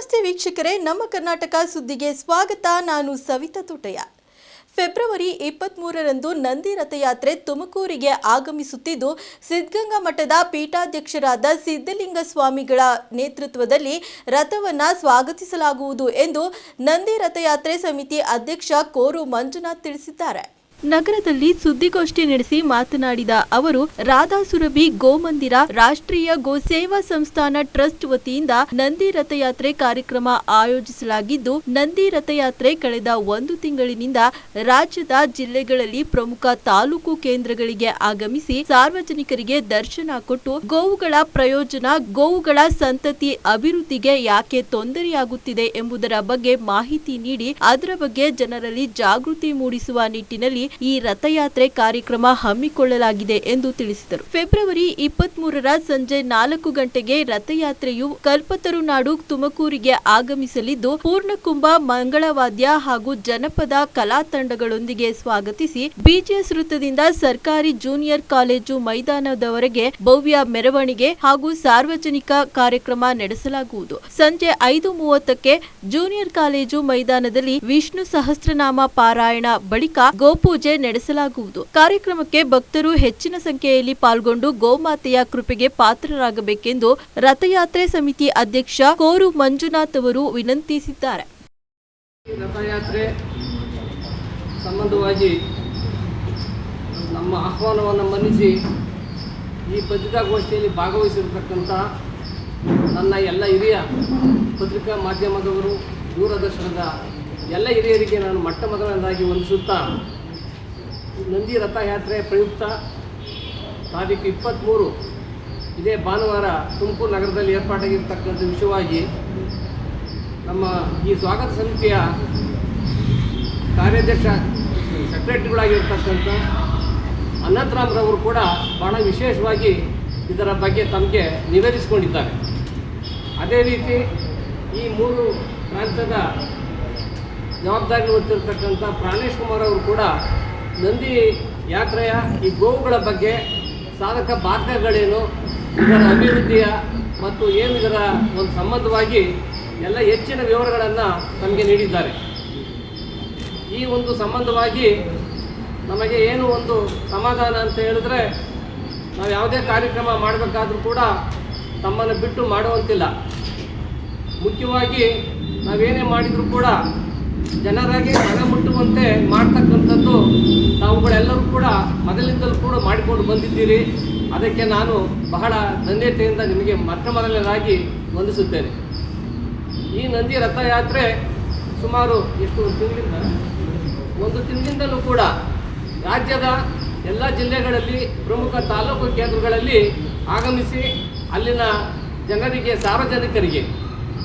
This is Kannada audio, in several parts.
ನಮಸ್ತೆ ವೀಕ್ಷಕರೇ, ನಮ್ಮ ಕರ್ನಾಟಕ ಸುದ್ದಿಗೆ ಸ್ವಾಗತ. ನಾನು ಸವಿತಾ ತುಟಯ್ಯ. ಫೆಬ್ರವರಿ ಇಪ್ಪತ್ತ್ಮೂರರಂದು ನಂದಿ ರಥಯಾತ್ರೆ ತುಮಕೂರಿಗೆ ಆಗಮಿಸುತ್ತಿದ್ದು, ಸಿದ್ಧಗಂಗಾ ಮಠದ ಪೀಠಾಧ್ಯಕ್ಷರಾದ ಸಿದ್ಧಲಿಂಗ ಸ್ವಾಮಿಗಳ ನೇತೃತ್ವದಲ್ಲಿ ರಥವನ್ನು ಸ್ವಾಗತಿಸಲಾಗುವುದು ಎಂದು ನಂದಿ ರಥಯಾತ್ರೆ ಸಮಿತಿ ಅಧ್ಯಕ್ಷ ಕೋರು ಮಂಜುನಾಥ್ ತಿಳಿಸಿದ್ದಾರೆ. ನಗರದಲ್ಲಿ ಸುದ್ದಿಗೋಷ್ಠಿ ನಡೆಸಿ ಮಾತನಾಡಿದ ಅವರು, ರಾಧಾಸುರಭಿ ಗೋಮಂದಿರ ರಾಷ್ಟ್ರೀಯ ಗೋ ಸೇವಾ ಸಂಸ್ಥಾನ ಟ್ರಸ್ಟ್ ವತಿಯಿಂದ ನಂದಿ ರಥಯಾತ್ರೆ ಕಾರ್ಯಕ್ರಮ ಆಯೋಜಿಸಲಾಗಿದ್ದು, ನಂದಿ ರಥಯಾತ್ರೆ ಕಳೆದ ಒಂದು ತಿಂಗಳಿನಿಂದ ರಾಜ್ಯದ ಜಿಲ್ಲೆಗಳಲ್ಲಿ ಪ್ರಮುಖ ತಾಲೂಕು ಕೇಂದ್ರಗಳಿಗೆ ಆಗಮಿಸಿ ಸಾರ್ವಜನಿಕರಿಗೆ ದರ್ಶನ ಕೊಟ್ಟು ಗೋವುಗಳ ಪ್ರಯೋಜನ, ಗೋವುಗಳ ಸಂತತಿ ಅಭಿವೃದ್ಧಿಗೆ ಯಾಕೆ ತೊಂದರೆಯಾಗುತ್ತಿದೆ ಎಂಬುದರ ಬಗ್ಗೆ ಮಾಹಿತಿ ನೀಡಿ, ಅದರ ಬಗ್ಗೆ ಜನರಲ್ಲಿ ಜಾಗೃತಿ ಮೂಡಿಸುವ ನಿಟ್ಟಿನಲ್ಲಿ ಈ ರಥಯಾತ್ರೆ ಕಾರ್ಯಕ್ರಮ ಹಮ್ಮಿಕೊಳ್ಳಲಾಗಿದೆ ಎಂದು ತಿಳಿಸಿದರು. ಫೆಬ್ರವರಿ ಇಪ್ಪತ್ತ್ ಮೂರರ ಸಂಜೆ ನಾಲ್ಕು ಗಂಟೆಗೆ ರಥಯಾತ್ರೆಯು ಕಲ್ಪತರುನಾಡು ತುಮಕೂರಿಗೆ ಆಗಮಿಸಲಿದ್ದು, ಪೂರ್ಣಕುಂಭ, ಮಂಗಳವಾದ್ಯ ಹಾಗೂ ಜನಪದ ಕಲಾ ತಂಡಗಳೊಂದಿಗೆ ಸ್ವಾಗತಿಸಿ ಬಿಜಿಎಸ್ ವೃತ್ತದಿಂದ ಸರ್ಕಾರಿ ಜೂನಿಯರ್ ಕಾಲೇಜು ಮೈದಾನದವರೆಗೆ ಭವ್ಯ ಮೆರವಣಿಗೆ ಹಾಗೂ ಸಾರ್ವಜನಿಕ ಕಾರ್ಯಕ್ರಮ ನಡೆಸಲಾಗುವುದು. ಸಂಜೆ ಐದು ಮೂವತ್ತಕ್ಕೆ ಜೂನಿಯರ್ ಕಾಲೇಜು ಮೈದಾನದಲ್ಲಿ ವಿಷ್ಣು ಸಹಸ್ರನಾಮ ಪಾರಾಯಣ ಬಳಿಕ ಗೋಪೂಜೆ ನಡೆಸಲಾಗುವುದು. ಕಾರ್ಯಕ್ರಮಕ್ಕೆ ಭಕ್ತರು ಹೆಚ್ಚಿನ ಸಂಖ್ಯೆಯಲ್ಲಿ ಪಾಲ್ಗೊಂಡು ಗೋಮಾತೆಯ ಕೃಪೆಗೆ ಪಾತ್ರರಾಗಬೇಕೆಂದು ರಥಯಾತ್ರೆ ಸಮಿತಿ ಅಧ್ಯಕ್ಷ ಕೋರು ಮಂಜುನಾಥ್ ಅವರು ವಿನಂತಿಸಿದ್ದಾರೆ. ರಥಯಾತ್ರೆ ಸಂಬಂಧವಾಗಿ ನಮ್ಮ ಆಹ್ವಾನವನ್ನು ಮನ್ನಿಸಿ ಈ ಪತ್ರಿಕಾಗೋಷ್ಠಿಯಲ್ಲಿ ಭಾಗವಹಿಸಿರ್ತಕ್ಕಂಥ ನನ್ನ ಎಲ್ಲ ಹಿರಿಯ ಪತ್ರಿಕಾ ಮಾಧ್ಯಮದವರು, ದೂರದರ್ಶನದ ಎಲ್ಲ ಹಿರಿಯರಿಗೆ ನಾನು ಮೊಟ್ಟ ಮೊದಲನೇದಾಗಿ ವಂದಿಸುತ್ತಾ ನಂದಿ ರಥಯಾತ್ರೆ ಪ್ರಯುಕ್ತ ತಾರೀಕು ಇಪ್ಪತ್ತ್ಮೂರು. ಇದೇ ಭಾನುವಾರ ತುಮಕೂರು ನಗರದಲ್ಲಿ ಏರ್ಪಾಟಾಗಿರ್ತಕ್ಕಂಥ ವಿಷಯವಾಗಿ ನಮ್ಮ ಈ ಸ್ವಾಗತ ಸಮಿತಿಯ ಕಾರ್ಯಾಧ್ಯಕ್ಷ ಸೆಕ್ರೆಟರಿಗಳಾಗಿರ್ತಕ್ಕಂಥ ಅನಂತರಾಮ್ರವರು ಕೂಡ ಬಹಳ ವಿಶೇಷವಾಗಿ ಇದರ ಬಗ್ಗೆ ತಮಗೆ ನಿವೇದಿಸಿಕೊಂಡಿದ್ದಾರೆ. ಅದೇ ರೀತಿ ಈ ಮೂರು ಪ್ರಾಂತ್ಯದ ಜವಾಬ್ದಾರಿ ಹೊತ್ತಿರ್ತಕ್ಕಂಥ ಪ್ರಾಣೇಶ್ ಕುಮಾರ್ ಅವರು ಕೂಡ ನಂದಿ ಯಾತ್ರೆಯ ಈ ಗೋವುಗಳ ಬಗ್ಗೆ ಸಾಧಕ ಬಾಧಕಗಳೇನು ಇದರ ಅಭಿವೃದ್ಧಿಯ ಮತ್ತು ಏನು ಇದರ ಒಂದು ಸಂಬಂಧವಾಗಿ ಎಲ್ಲ ಹೆಚ್ಚಿನ ವಿವರಗಳನ್ನು ನಮಗೆ ನೀಡಿದ್ದಾರೆ. ಈ ಒಂದು ಸಂಬಂಧವಾಗಿ ನಮಗೆ ಏನು ಒಂದು ಸಮಾಧಾನ ಅಂತ ಹೇಳಿದ್ರೆ, ನಾವು ಯಾವುದೇ ಕಾರ್ಯಕ್ರಮ ಮಾಡಬೇಕಾದ್ರೂ ಕೂಡ ತಮ್ಮನ್ನು ಬಿಟ್ಟು ಮಾಡುವಂತಿಲ್ಲ. ಮುಖ್ಯವಾಗಿ ನಾವೇನೇ ಮಾಡಿದರೂ ಕೂಡ ಜನರಾಗಿ ಮನ ಮುಟ್ಟುವಂತೆ ಮಾಡ್ತಕ್ಕಂಥದ್ದು ತಾವುಗಳೆಲ್ಲರೂ ಕೂಡ ಮೊದಲಿಂದಲೂ ಕೂಡ ಮಾಡಿಕೊಂಡು ಬಂದಿದ್ದೀರಿ. ಅದಕ್ಕೆ ನಾನು ಬಹಳ ಧನ್ಯತೆಯಿಂದ ನಿಮಗೆ ಮೊಟ್ಟ ಮೊದಲನೇದಾಗಿ ವಂದಿಸುತ್ತೇನೆ. ಈ ನಂದಿ ರಥಯಾತ್ರೆ ಸುಮಾರು ಎಷ್ಟು ತಿಂಗಳಿಂದ? ಒಂದು ತಿಂಗಳಿಂದಲೂ ಕೂಡ ರಾಜ್ಯದ ಎಲ್ಲ ಜಿಲ್ಲೆಗಳಲ್ಲಿ ಪ್ರಮುಖ ತಾಲೂಕು ಕೇಂದ್ರಗಳಲ್ಲಿ ಆಗಮಿಸಿ ಅಲ್ಲಿನ ಜನರಿಗೆ, ಸಾರ್ವಜನಿಕರಿಗೆ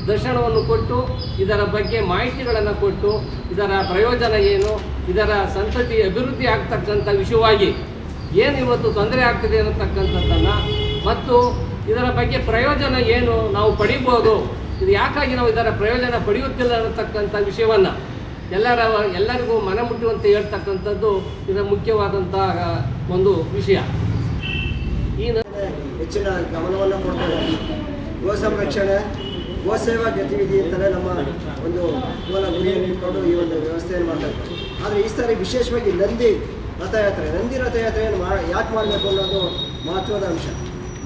ದರ್ಶನವನ್ನು ಕೊಟ್ಟು, ಇದರ ಬಗ್ಗೆ ಮಾಹಿತಿಗಳನ್ನು ಕೊಟ್ಟು, ಇದರ ಪ್ರಯೋಜನ ಏನು, ಇದರ ಸಂತತಿ ಅಭಿವೃದ್ಧಿ ಆಗ್ತಕ್ಕಂಥ ವಿಷಯವಾಗಿ ಏನು ಇವತ್ತು ತೊಂದರೆ ಆಗ್ತದೆ ಅನ್ನತಕ್ಕಂಥದ್ದನ್ನು ಮತ್ತು ಇದರ ಬಗ್ಗೆ ಪ್ರಯೋಜನ ಏನು ನಾವು ಪಡಿಬೋದು, ಇದು ಯಾಕಾಗಿ ನಾವು ಇದರ ಪ್ರಯೋಜನ ಪಡೆಯುತ್ತಿಲ್ಲ ಅನ್ನತಕ್ಕಂಥ ವಿಷಯವನ್ನು ಎಲ್ಲರ, ಎಲ್ಲರಿಗೂ ಮನ ಮುಟ್ಟುವಂತೆ ಹೇಳ್ತಕ್ಕಂಥದ್ದು ಇದರ ಮುಖ್ಯವಾದಂತಹ ಒಂದು ವಿಷಯ. ಈ ಹೆಚ್ಚಿನ ಗಮನವನ್ನು ಕೊಡ್ತಾರೆ ಗೋ ಸಂರಕ್ಷಣೆ ಗೋ ಸೇವಾ ಗತಿವಿಧಿ ಅಂತಲೇ ನಮ್ಮ ಒಂದು ಮೂಲ ಗುರಿಯನ್ನು ಇಟ್ಕೊಂಡು ಈ ಒಂದು ವ್ಯವಸ್ಥೆಯನ್ನು ಮಾಡಬೇಕು ಆದರೆ ಈ ಸಾರಿ ವಿಶೇಷವಾಗಿ ನಂದಿ ರಥಯಾತ್ರೆ, ನಂದಿ ರಥಯಾತ್ರೆಯನ್ನು ಮಾ ಯಾಕೆ ಮಾಡಬೇಕು ಅನ್ನೋದು ಮಹತ್ವದ ಅಂಶ.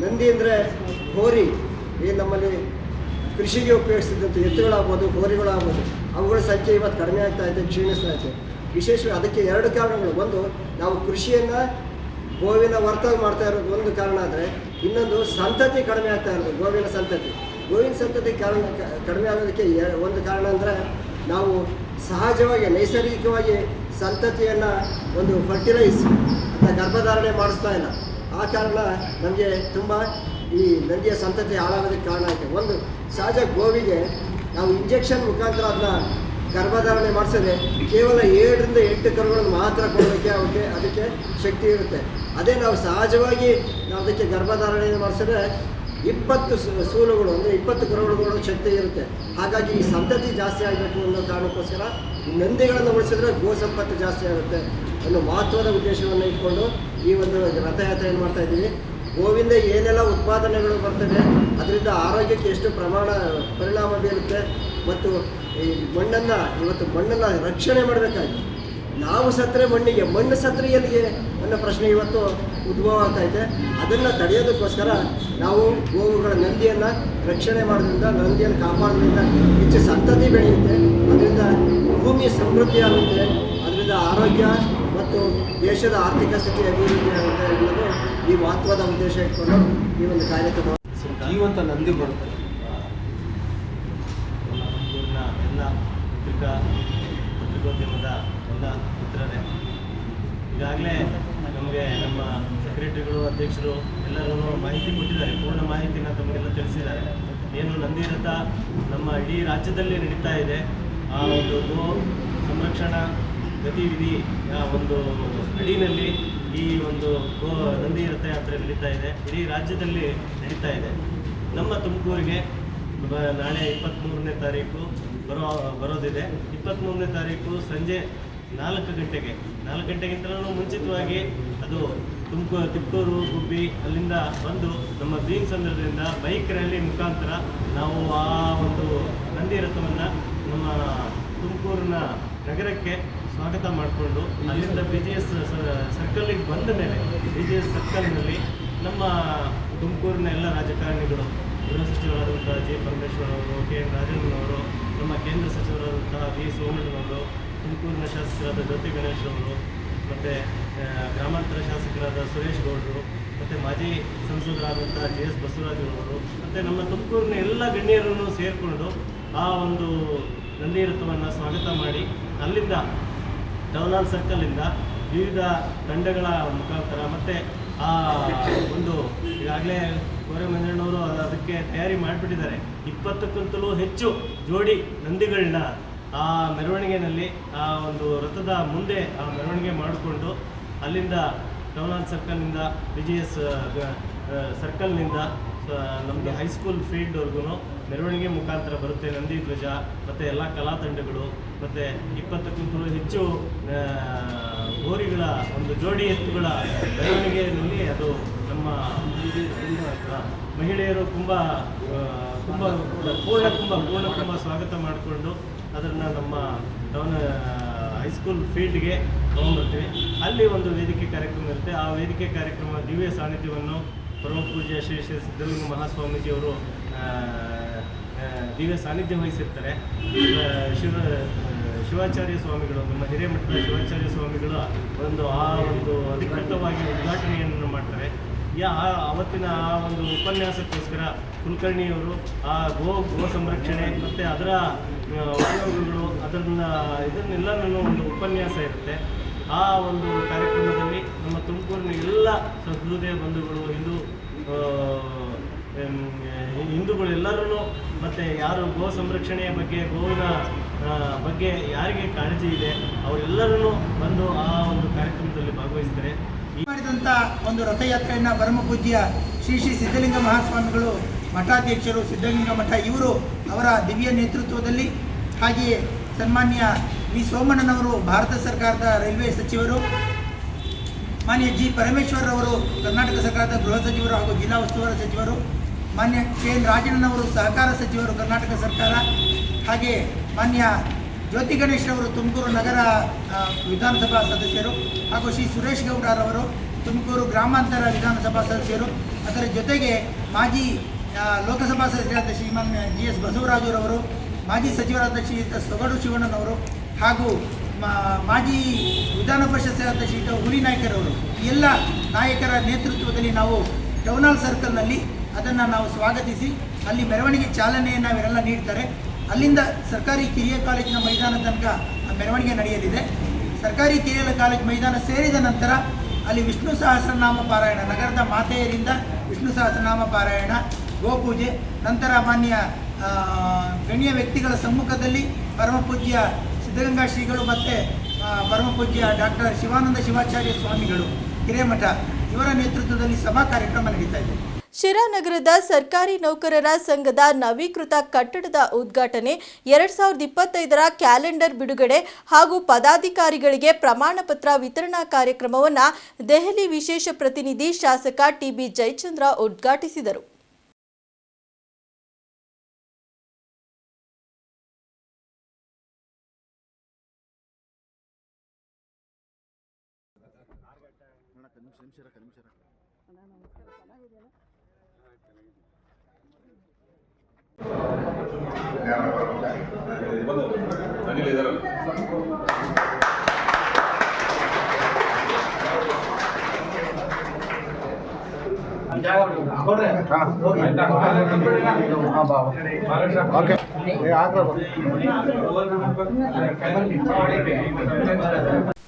ನಂದಿ ಅಂದರೆ ಹೋರಿ ಈ ನಮ್ಮಲ್ಲಿ ಕೃಷಿಗೆ ಉಪಯೋಗಿಸಿದಂಥ ಎತ್ತುಗಳಾಗ್ಬೋದು, ಹೋರಿಗಳಾಗ್ಬೋದು, ಅವುಗಳ ಸಂಖ್ಯೆ ಇವತ್ತು ಕಡಿಮೆ ಆಗ್ತಾ ಇದೆ, ಕ್ಷೀಣಿಸ್ತಾ ಇದೆ. ವಿಶೇಷವಾಗಿ ಅದಕ್ಕೆ ಎರಡು ಕಾರಣಗಳು. ಒಂದು, ನಾವು ಕೃಷಿಯನ್ನು ಗೋವಿನ ವರ್ತಾಗಿ ಮಾಡ್ತಾ ಇರೋದು ಒಂದು ಕಾರಣ ಆದರೆ, ಇನ್ನೊಂದು ಸಂತತಿ ಕಡಿಮೆ ಆಗ್ತಾ ಇರೋದು, ಗೋವಿನ ಸಂತತಿ. ಗೋವಿನ ಸಂತತಿ ಕಾರಣ, ಕಡಿಮೆ ಆಗೋದಕ್ಕೆ ಒಂದು ಕಾರಣ ಅಂದರೆ ನಾವು ಸಹಜವಾಗಿ, ನೈಸರ್ಗಿಕವಾಗಿ ಸಂತತಿಯನ್ನು ಒಂದು ಫರ್ಟಿಲೈಸ್ ಅಂತ ಗರ್ಭಧಾರಣೆ ಮಾಡಿಸ್ತಾ ಇಲ್ಲ. ಆ ಕಾರಣ ನಮಗೆ ತುಂಬ ಈ ನಂದಿಯ ಸಂತತಿ ಹಾಳಾಗೋದಕ್ಕೆ ಕಾರಣ ಆಯಿತು. ಒಂದು ಸಹಜ ಗೋವಿಗೆ ನಾವು ಇಂಜೆಕ್ಷನ್ ಮುಖಾಂತರ ಅದನ್ನ ಗರ್ಭಧಾರಣೆ ಮಾಡಿಸಿದ್ರೆ ಕೇವಲ ಏಳರಿಂದ ಎಂಟು ಕರುಗಳನ್ನು ಮಾತ್ರ ಕೊಡೋದಕ್ಕೆ ಅವಕ್ಕೆ, ಅದಕ್ಕೆ ಶಕ್ತಿ ಇರುತ್ತೆ. ಅದೇ ನಾವು ಸಹಜವಾಗಿ ನಾವು ಅದಕ್ಕೆ ಗರ್ಭಧಾರಣೆ ಮಾಡಿಸಿದ್ರೆ ಇಪ್ಪತ್ತು ಸೂಲುಗಳು ಅಂದರೆ ಇಪ್ಪತ್ತು ಕರುಗಳು ಶಕ್ತಿ ಇರುತ್ತೆ. ಹಾಗಾಗಿ ಈ ಸಂತತಿ ಜಾಸ್ತಿ ಆಗಬೇಕು ಅನ್ನೋ ಕಾರಣಕ್ಕೋಸ್ಕರ ನಂದಿಗಳನ್ನು ಉಳಿಸಿದ್ರೆ ಗೋ ಸಂಪತ್ತು ಜಾಸ್ತಿ ಆಗುತ್ತೆ ಅನ್ನೋ ಮಹತ್ವದ ಉದ್ದೇಶವನ್ನು ಇಟ್ಕೊಂಡು ಈ ಒಂದು ಏನು ಮಾಡ್ತಾ ಇದ್ದೀವಿ. ಗೋವಿಂದ ಏನೆಲ್ಲ ಉತ್ಪಾದನೆಗಳು ಬರ್ತವೆ, ಅದರಿಂದ ಆರೋಗ್ಯಕ್ಕೆ ಎಷ್ಟು ಪ್ರಮಾಣ ಪರಿಣಾಮ ಬೀರುತ್ತೆ ಮತ್ತು ಈ ಮಣ್ಣನ್ನು, ಇವತ್ತು ಮಣ್ಣನ್ನು ರಕ್ಷಣೆ ಮಾಡಬೇಕಾಗಿದೆ ನಾವು ಸತ್ತರೆ ಮಣ್ಣಿಗೆ, ಮಣ್ಣು ಸತ್ರೆ ಎಲ್ಲಿಗೆ ಅನ್ನೋ ಪ್ರಶ್ನೆ ಇವತ್ತು ಉದ್ಭವ ಆಗ್ತಾ ಇದೆ ಅದನ್ನು ತಡೆಯೋದಕ್ಕೋಸ್ಕರ ನಾವು ಗೋವುಗಳ ನಂದಿಯನ್ನು ರಕ್ಷಣೆ ಮಾಡೋದ್ರಿಂದ, ನಂದಿಯನ್ನು ಕಾಪಾಡೋದ್ರಿಂದ ಹೆಚ್ಚು ಸಂತತಿ ಬೆಳೆಯುತ್ತೆ. ಅದರಿಂದ ಭೂಮಿ ಸಮೃದ್ಧಿ ಆಗುತ್ತೆ. ಅದರಿಂದ ಆರೋಗ್ಯ ಮತ್ತು ದೇಶದ ಆರ್ಥಿಕ ಸ್ಥಿತಿ ಅಭಿವೃದ್ಧಿ ಆಗುತ್ತೆ ಅನ್ನೋದು ಈ ಮಹತ್ವದ ಉದ್ದೇಶ ಇಟ್ಕೊಂಡು ಈ ಒಂದು ಕಾರ್ಯಕ್ರಮ ಜೀವಂತ ನಂದಿ ಬರುತ್ತೆ. ಎಲ್ಲ ಪತ್ರಿಕಾ ಪತ್ರಿಕೋದ್ಯಮದ ಎಲ್ಲ ಮಿತ್ರರೇ. ಈಗಾಗಲೇ ನಮಗೆ ನಮ್ಮ ಸೆಕ್ರೆಟರಿಗಳು ಅಧ್ಯಕ್ಷರು ಎಲ್ಲರೂ ಮಾಹಿತಿ ಕೊಟ್ಟಿದ್ದಾರೆ, ಪೂರ್ಣ ಮಾಹಿತಿನ ತಮಗೆಲ್ಲ ತಿಳಿಸಿದ್ದಾರೆ. ಏನು ನಂದಿ ರಥ ನಮ್ಮ ಇಡೀ ರಾಜ್ಯದಲ್ಲಿ ನಡೀತಾ ಇದೆ. ಆ ಒಂದು ಗೋ ಸಂರಕ್ಷಣಾ ಗತಿವಿಧಿ ಒಂದು ಅಡಿನಲ್ಲಿ ಈ ಒಂದು ಗೋ ನಂದಿ ರಥಯಾತ್ರೆ ನಡೀತಾ ಇದೆ. ಇಡೀ ರಾಜ್ಯದಲ್ಲಿ ನಡೀತಾ ಇದೆ. ನಮ್ಮ ತುಮಕೂರಿಗೆ ನಾಳೆ ಇಪ್ಪತ್ತ್ಮೂರನೇ ತಾರೀಕು ಬರೋ ಬರೋದಿದೆ. ಇಪ್ಪತ್ತ್ಮೂರನೇ ತಾರೀಕು ಸಂಜೆ ನಾಲ್ಕು ಗಂಟೆಗೆ ನಾಲ್ಕು ಗಂಟೆಗಿಂತಲೂ ಮುಂಚಿತವಾಗಿ ಅದು ತುಮಕೂರು ತಿಪ್ಪೂರು ಗುಬ್ಬಿ ಅಲ್ಲಿಂದ ಬಂದು ನಮ್ಮ ಬೀನ್ ಸಂದರ್ಭದಿಂದ ಬೈಕ್ ರ್ಯಾಲಿ ಮುಖಾಂತರ ನಾವು ಆ ಒಂದು ನಂದಿ ರಥವನ್ನು ನಮ್ಮ ತುಮಕೂರಿನ ನಗರಕ್ಕೆ ಸ್ವಾಗತ ಮಾಡಿಕೊಂಡು ಅಲ್ಲಿಂದ ಬಿ ಜಿ ಎಸ್ ಸರ್ಕಲ್ಲಿಗೆ ಬಂದ ಮೇಲೆ ಬಿ ಜಿ ಎಸ್ ಸರ್ಕಲ್ನಲ್ಲಿ ನಮ್ಮ ತುಮಕೂರಿನ ಎಲ್ಲ ರಾಜಕಾರಣಿಗಳು, ಗೃಹ ಸಚಿವರಾದಂಥ ಜಿ ಪರಮೇಶ್ವರ್ ಅವರು, ಕೆ ಎನ್ ರಾಜಣ್ಣನವರು, ನಮ್ಮ ಕೇಂದ್ರ ಸಚಿವರಾದಂತಹ ವಿ ಸೋಮಣ್ಣನವರು ತುಮಕೂರಿನ ಶಾಸಕರಾದ ಜ್ಯೋತಿ ಗಣೇಶ್ ಅವರು, ಮತ್ತು ಗ್ರಾಮಾಂತರ ಶಾಸಕರಾದ ಸುರೇಶ್ ಗೌಡರು, ಮತ್ತು ಮಾಜಿ ಸಂಸದರಾದಂಥ ಜಿ ಎಸ್ ಬಸವರಾಜ್ ಅವರು, ಮತ್ತು ನಮ್ಮ ತುಮಕೂರಿನ ಎಲ್ಲ ಗಣ್ಯರನ್ನು ಸೇರಿಕೊಂಡು ಆ ಒಂದು ನಂದಿ ರಥವನ್ನು ಸ್ವಾಗತ ಮಾಡಿ ಅಲ್ಲಿಂದ ಹಾಲ್ ಸರ್ಕಲಿಂದ ವಿವಿಧ ತಂಡಗಳ ಮುಖಾಂತರ, ಮತ್ತು ಆ ಒಂದು ಈಗಾಗಲೇ ಕೋರೆ ಮಂಜಣ್ಣವರು ಅದು- ಅದಕ್ಕೆ ತಯಾರಿ ಮಾಡಿಬಿಟ್ಟಿದ್ದಾರೆ. ಇಪ್ಪತ್ತಕ್ಕಿಂತಲೂ ಹೆಚ್ಚು ಜೋಡಿ ನಂದಿಗಳನ್ನ ಆ ಮೆರವಣಿಗೆಯಲ್ಲಿ ಆ ಒಂದು ರಥದ ಮುಂದೆ ಆ ಮೆರವಣಿಗೆ ಮಾಡಿಕೊಂಡು ಅಲ್ಲಿಂದ ಟೌನ್ ಹಾಲ್ ಸರ್ಕಲ್ನಿಂದ ಬಿ ಜಿ ಎಸ್ ಸರ್ಕಲ್ನಿಂದ ನಮಗೆ ಹೈಸ್ಕೂಲ್ ಫೀಲ್ಡ್ವರೆಗೂ ಮೆರವಣಿಗೆ ಮುಖಾಂತರ ಬರುತ್ತೆ. ನಂದಿ ಧ್ವಜ, ಮತ್ತು ಎಲ್ಲ ಕಲಾ ತಂಡಗಳು, ಮತ್ತು ಇಪ್ಪತ್ತಕ್ಕಿಂತಲೂ ಹೆಚ್ಚು ಗೋರಿಗಳ ಒಂದು ಜೋಡಿ ಎತ್ತುಗಳ ಮೆರವಣಿಗೆಯಲ್ಲಿ ಅದು ನಮ್ಮ ಮಹಿಳೆಯರು ತುಂಬ ತುಂಬ, ಪೂರ್ಣ ತುಂಬ ಪೂರ್ಣ ತುಂಬ ಸ್ವಾಗತ ಮಾಡಿಕೊಂಡು ಅದನ್ನು ನಮ್ಮ ಟೌನ್ ಹೈಸ್ಕೂಲ್ ಫೀಲ್ಡ್ಗೆ ತೊಗೊಂಡ್ಬರ್ತೀವಿ. ಅಲ್ಲಿ ಒಂದು ವೇದಿಕೆ ಕಾರ್ಯಕ್ರಮ ಇರುತ್ತೆ. ಆ ವೇದಿಕೆ ಕಾರ್ಯಕ್ರಮ ದಿವ್ಯ ಸಾನ್ನಿಧ್ಯವನ್ನು ಪರಮ ಪೂಜ್ಯ ಶ್ರೀ ಶ್ರೀ ಸಿದ್ಧಲಿಂಗ ಮಹಾಸ್ವಾಮೀಜಿಯವರು ದಿವ್ಯ ಸಾನ್ನಿಧ್ಯ ವಹಿಸಿರ್ತಾರೆ. ಶಿವ ಶಿವಾಚಾರ್ಯ ಸ್ವಾಮಿಗಳು, ನಮ್ಮ ಹಿರೇಮಠದ ಶಿವಾಚಾರ್ಯ ಸ್ವಾಮಿಗಳು ಒಂದು ಆ ಒಂದು ಅಧಿಕೃತವಾಗಿ ಉದ್ಘಾಟನೆಯನ್ನು ಮಾಡ್ತಾರೆ. ಯಾ ಅವತ್ತಿನ ಆ ಒಂದು ಉಪನ್ಯಾಸಕ್ಕೋಸ್ಕರ ಕುಲಕರ್ಣಿಯವರು, ಆ ಗೋ ಗೋ ಸಂರಕ್ಷಣೆ ಮತ್ತು ಅದರ ಆ, ಅದನ್ನು ಇದನ್ನೆಲ್ಲನೂ ಒಂದು ಉಪನ್ಯಾಸ ಇರುತ್ತೆ. ಆ ಒಂದು ಕಾರ್ಯಕ್ರಮದಲ್ಲಿ ನಮ್ಮ ತುಮಕೂರಿನ ಎಲ್ಲ ಸಹೃದಯ ಬಂಧುಗಳು ಹಿಂದೂ ಹಿಂದೂಗಳೆಲ್ಲರೂ ಮತ್ತು ಯಾರು ಗೋ ಸಂರಕ್ಷಣೆಯ ಬಗ್ಗೆ ಗೋವಿನ ಬಗ್ಗೆ ಯಾರಿಗೆ ಕಾಳಜಿ ಇದೆ ಅವರೆಲ್ಲರೂ ಬಂದು ಆ ಒಂದು ಕಾರ್ಯಕ್ರಮದಲ್ಲಿ ಭಾಗವಹಿಸ್ತಾರೆ ಈ ಮಾಡಿದಂಥ ಒಂದು ರಥಯಾತ್ರೆಯನ್ನು ಪರಮಪೂಜ್ಯ ಶ್ರೀ ಶ್ರೀ ಸಿದ್ಧಲಿಂಗ ಮಹಾಸ್ವಾಮಿಗಳು ಮಠಾಧ್ಯಕ್ಷರು ಸಿದ್ಧಲಿಂಗ ಮಠ ಇವರು ಅವರ ದಿವ್ಯ ನೇತೃತ್ವದಲ್ಲಿ ಹಾಗೆಯೇ ಸನ್ಮಾನ್ಯ ವಿ. ಸೋಮಣ್ಣನವರು, ಭಾರತ ಸರ್ಕಾರದ ರೈಲ್ವೆ ಸಚಿವರು, ಮಾನ್ಯ ಜಿ. ಪರಮೇಶ್ವರ್ ಅವರು ಕರ್ನಾಟಕ ಸರ್ಕಾರದ ಗೃಹ ಸಚಿವರು ಹಾಗೂ ಜಿಲ್ಲಾ ಉಸ್ತುವಾರಿ ಸಚಿವರು, ಮಾನ್ಯ ಕೆ. ಎನ್. ರಾಜಣ್ಣನವರು, ಸಹಕಾರ ಸಚಿವರು, ಕರ್ನಾಟಕ ಸರ್ಕಾರ ಹಾಗೆ ಮಾನ್ಯ ಜ್ಯೋತಿ ಗಣೇಶ್ ಅವರು ತುಮಕೂರು ನಗರ ವಿಧಾನಸಭಾ ಸದಸ್ಯರು ಹಾಗೂ ಶ್ರೀ ಸುರೇಶ್ ಗೌಡರವರು, ತುಮಕೂರು ಗ್ರಾಮಾಂತರ ವಿಧಾನಸಭಾ ಸದಸ್ಯರು. ಅದರ ಜೊತೆಗೆ ಮಾಜಿ ಲೋಕಸಭಾ ಸದಸ್ಯರಾದ ಶ್ರೀಮಾನ್ ಜಿ. ಎಸ್. ಬಸವರಾಜರವರು ಮಾಜಿ ಸಚಿವರಾದ ಶ್ರೀಯುತ ಸೊಗಡು ಶಿವಣ್ಣನವರು ಹಾಗೂ ಮಾಜಿ ವಿಧಾನ ಪರಿಷತ್ ಶ್ರೀಯುತ ಹುಲಿ ನಾಯ್ಕರವರು ಎಲ್ಲ ನಾಯಕರ ನೇತೃತ್ವದಲ್ಲಿ ನಾವು ಟೌನ್ ಹಾಲ್ ಸರ್ಕಲ್ನಲ್ಲಿ ಅದನ್ನು ನಾವು ಸ್ವಾಗತಿಸಿ, ಅಲ್ಲಿ ಮೆರವಣಿಗೆ ಚಾಲನೆಯನ್ನು ಅವರೆಲ್ಲ ನೀಡ್ತಾರೆ. ಅಲ್ಲಿಂದ ಸರ್ಕಾರಿ ಕಿರಿಯ ಕಾಲೇಜಿನ ಮೈದಾನ ತನಕ ಮೆರವಣಿಗೆ ನಡೆಯಲಿದೆ. ಸರ್ಕಾರಿ ಕಿರಿಯ ಕಾಲೇಜ್ ಮೈದಾನ ಸೇರಿದ ನಂತರ ಅಲ್ಲಿ ವಿಷ್ಣು ಸಹಸ್ರನಾಮ ಪಾರಾಯಣ, ನಗರದ ಮಾತೆಯರಿಂದ ವಿಷ್ಣು ಸಹಸ್ರನಾಮ ಪಾರಾಯಣ, ಗೋಪೂಜೆ, ನಂತರ ಮಾನ್ಯ ಗಣ್ಯ ವ್ಯಕ್ತಿಗಳ ಸಮ್ಮುಖದಲ್ಲಿ ಪರಮಪೂಜ್ಯ ಸಿದ್ಧಗಂಗಾ ಶ್ರೀಗಳು ಮತ್ತು ಪರಮಪೂಜ್ಯ ಡಾಕ್ಟರ್ ಶಿವಾನಂದ ಶಿವಾಚಾರ್ಯ ಸ್ವಾಮಿಗಳು, ಹಿರೇಮಠ, ಇವರ ನೇತೃತ್ವದಲ್ಲಿ ಸಭಾ ಕಾರ್ಯಕ್ರಮ ನಡೀತಾ ಇದೆ. ಶಿರಾನಗರದ ಸರ್ಕಾರಿ ನೌಕರರ ಸಂಘದ ನವೀಕೃತ ಕಟ್ಟಡದ ಉದ್ಘಾಟನೆ ಎರಡ್ ಸಾವಿರದ ಇಪ್ಪತ್ತೈದರ ಕ್ಯಾಲೆಂಡರ್ ಬಿಡುಗಡೆ ಹಾಗೂ ಪದಾಧಿಕಾರಿಗಳಿಗೆ ಪ್ರಮಾಣ ಪತ್ರ ವಿತರಣಾ ಕಾರ್ಯಕ್ರಮವನ್ನು ದೆಹಲಿ ವಿಶೇಷ ಪ್ರತಿನಿಧಿ ಶಾಸಕ ಟಿಬಿ ಜಯಚಂದ್ರ ಉದ್ಘಾಟಿಸಿದರು. ಓಕೆ ಆಗ್ಬೋದು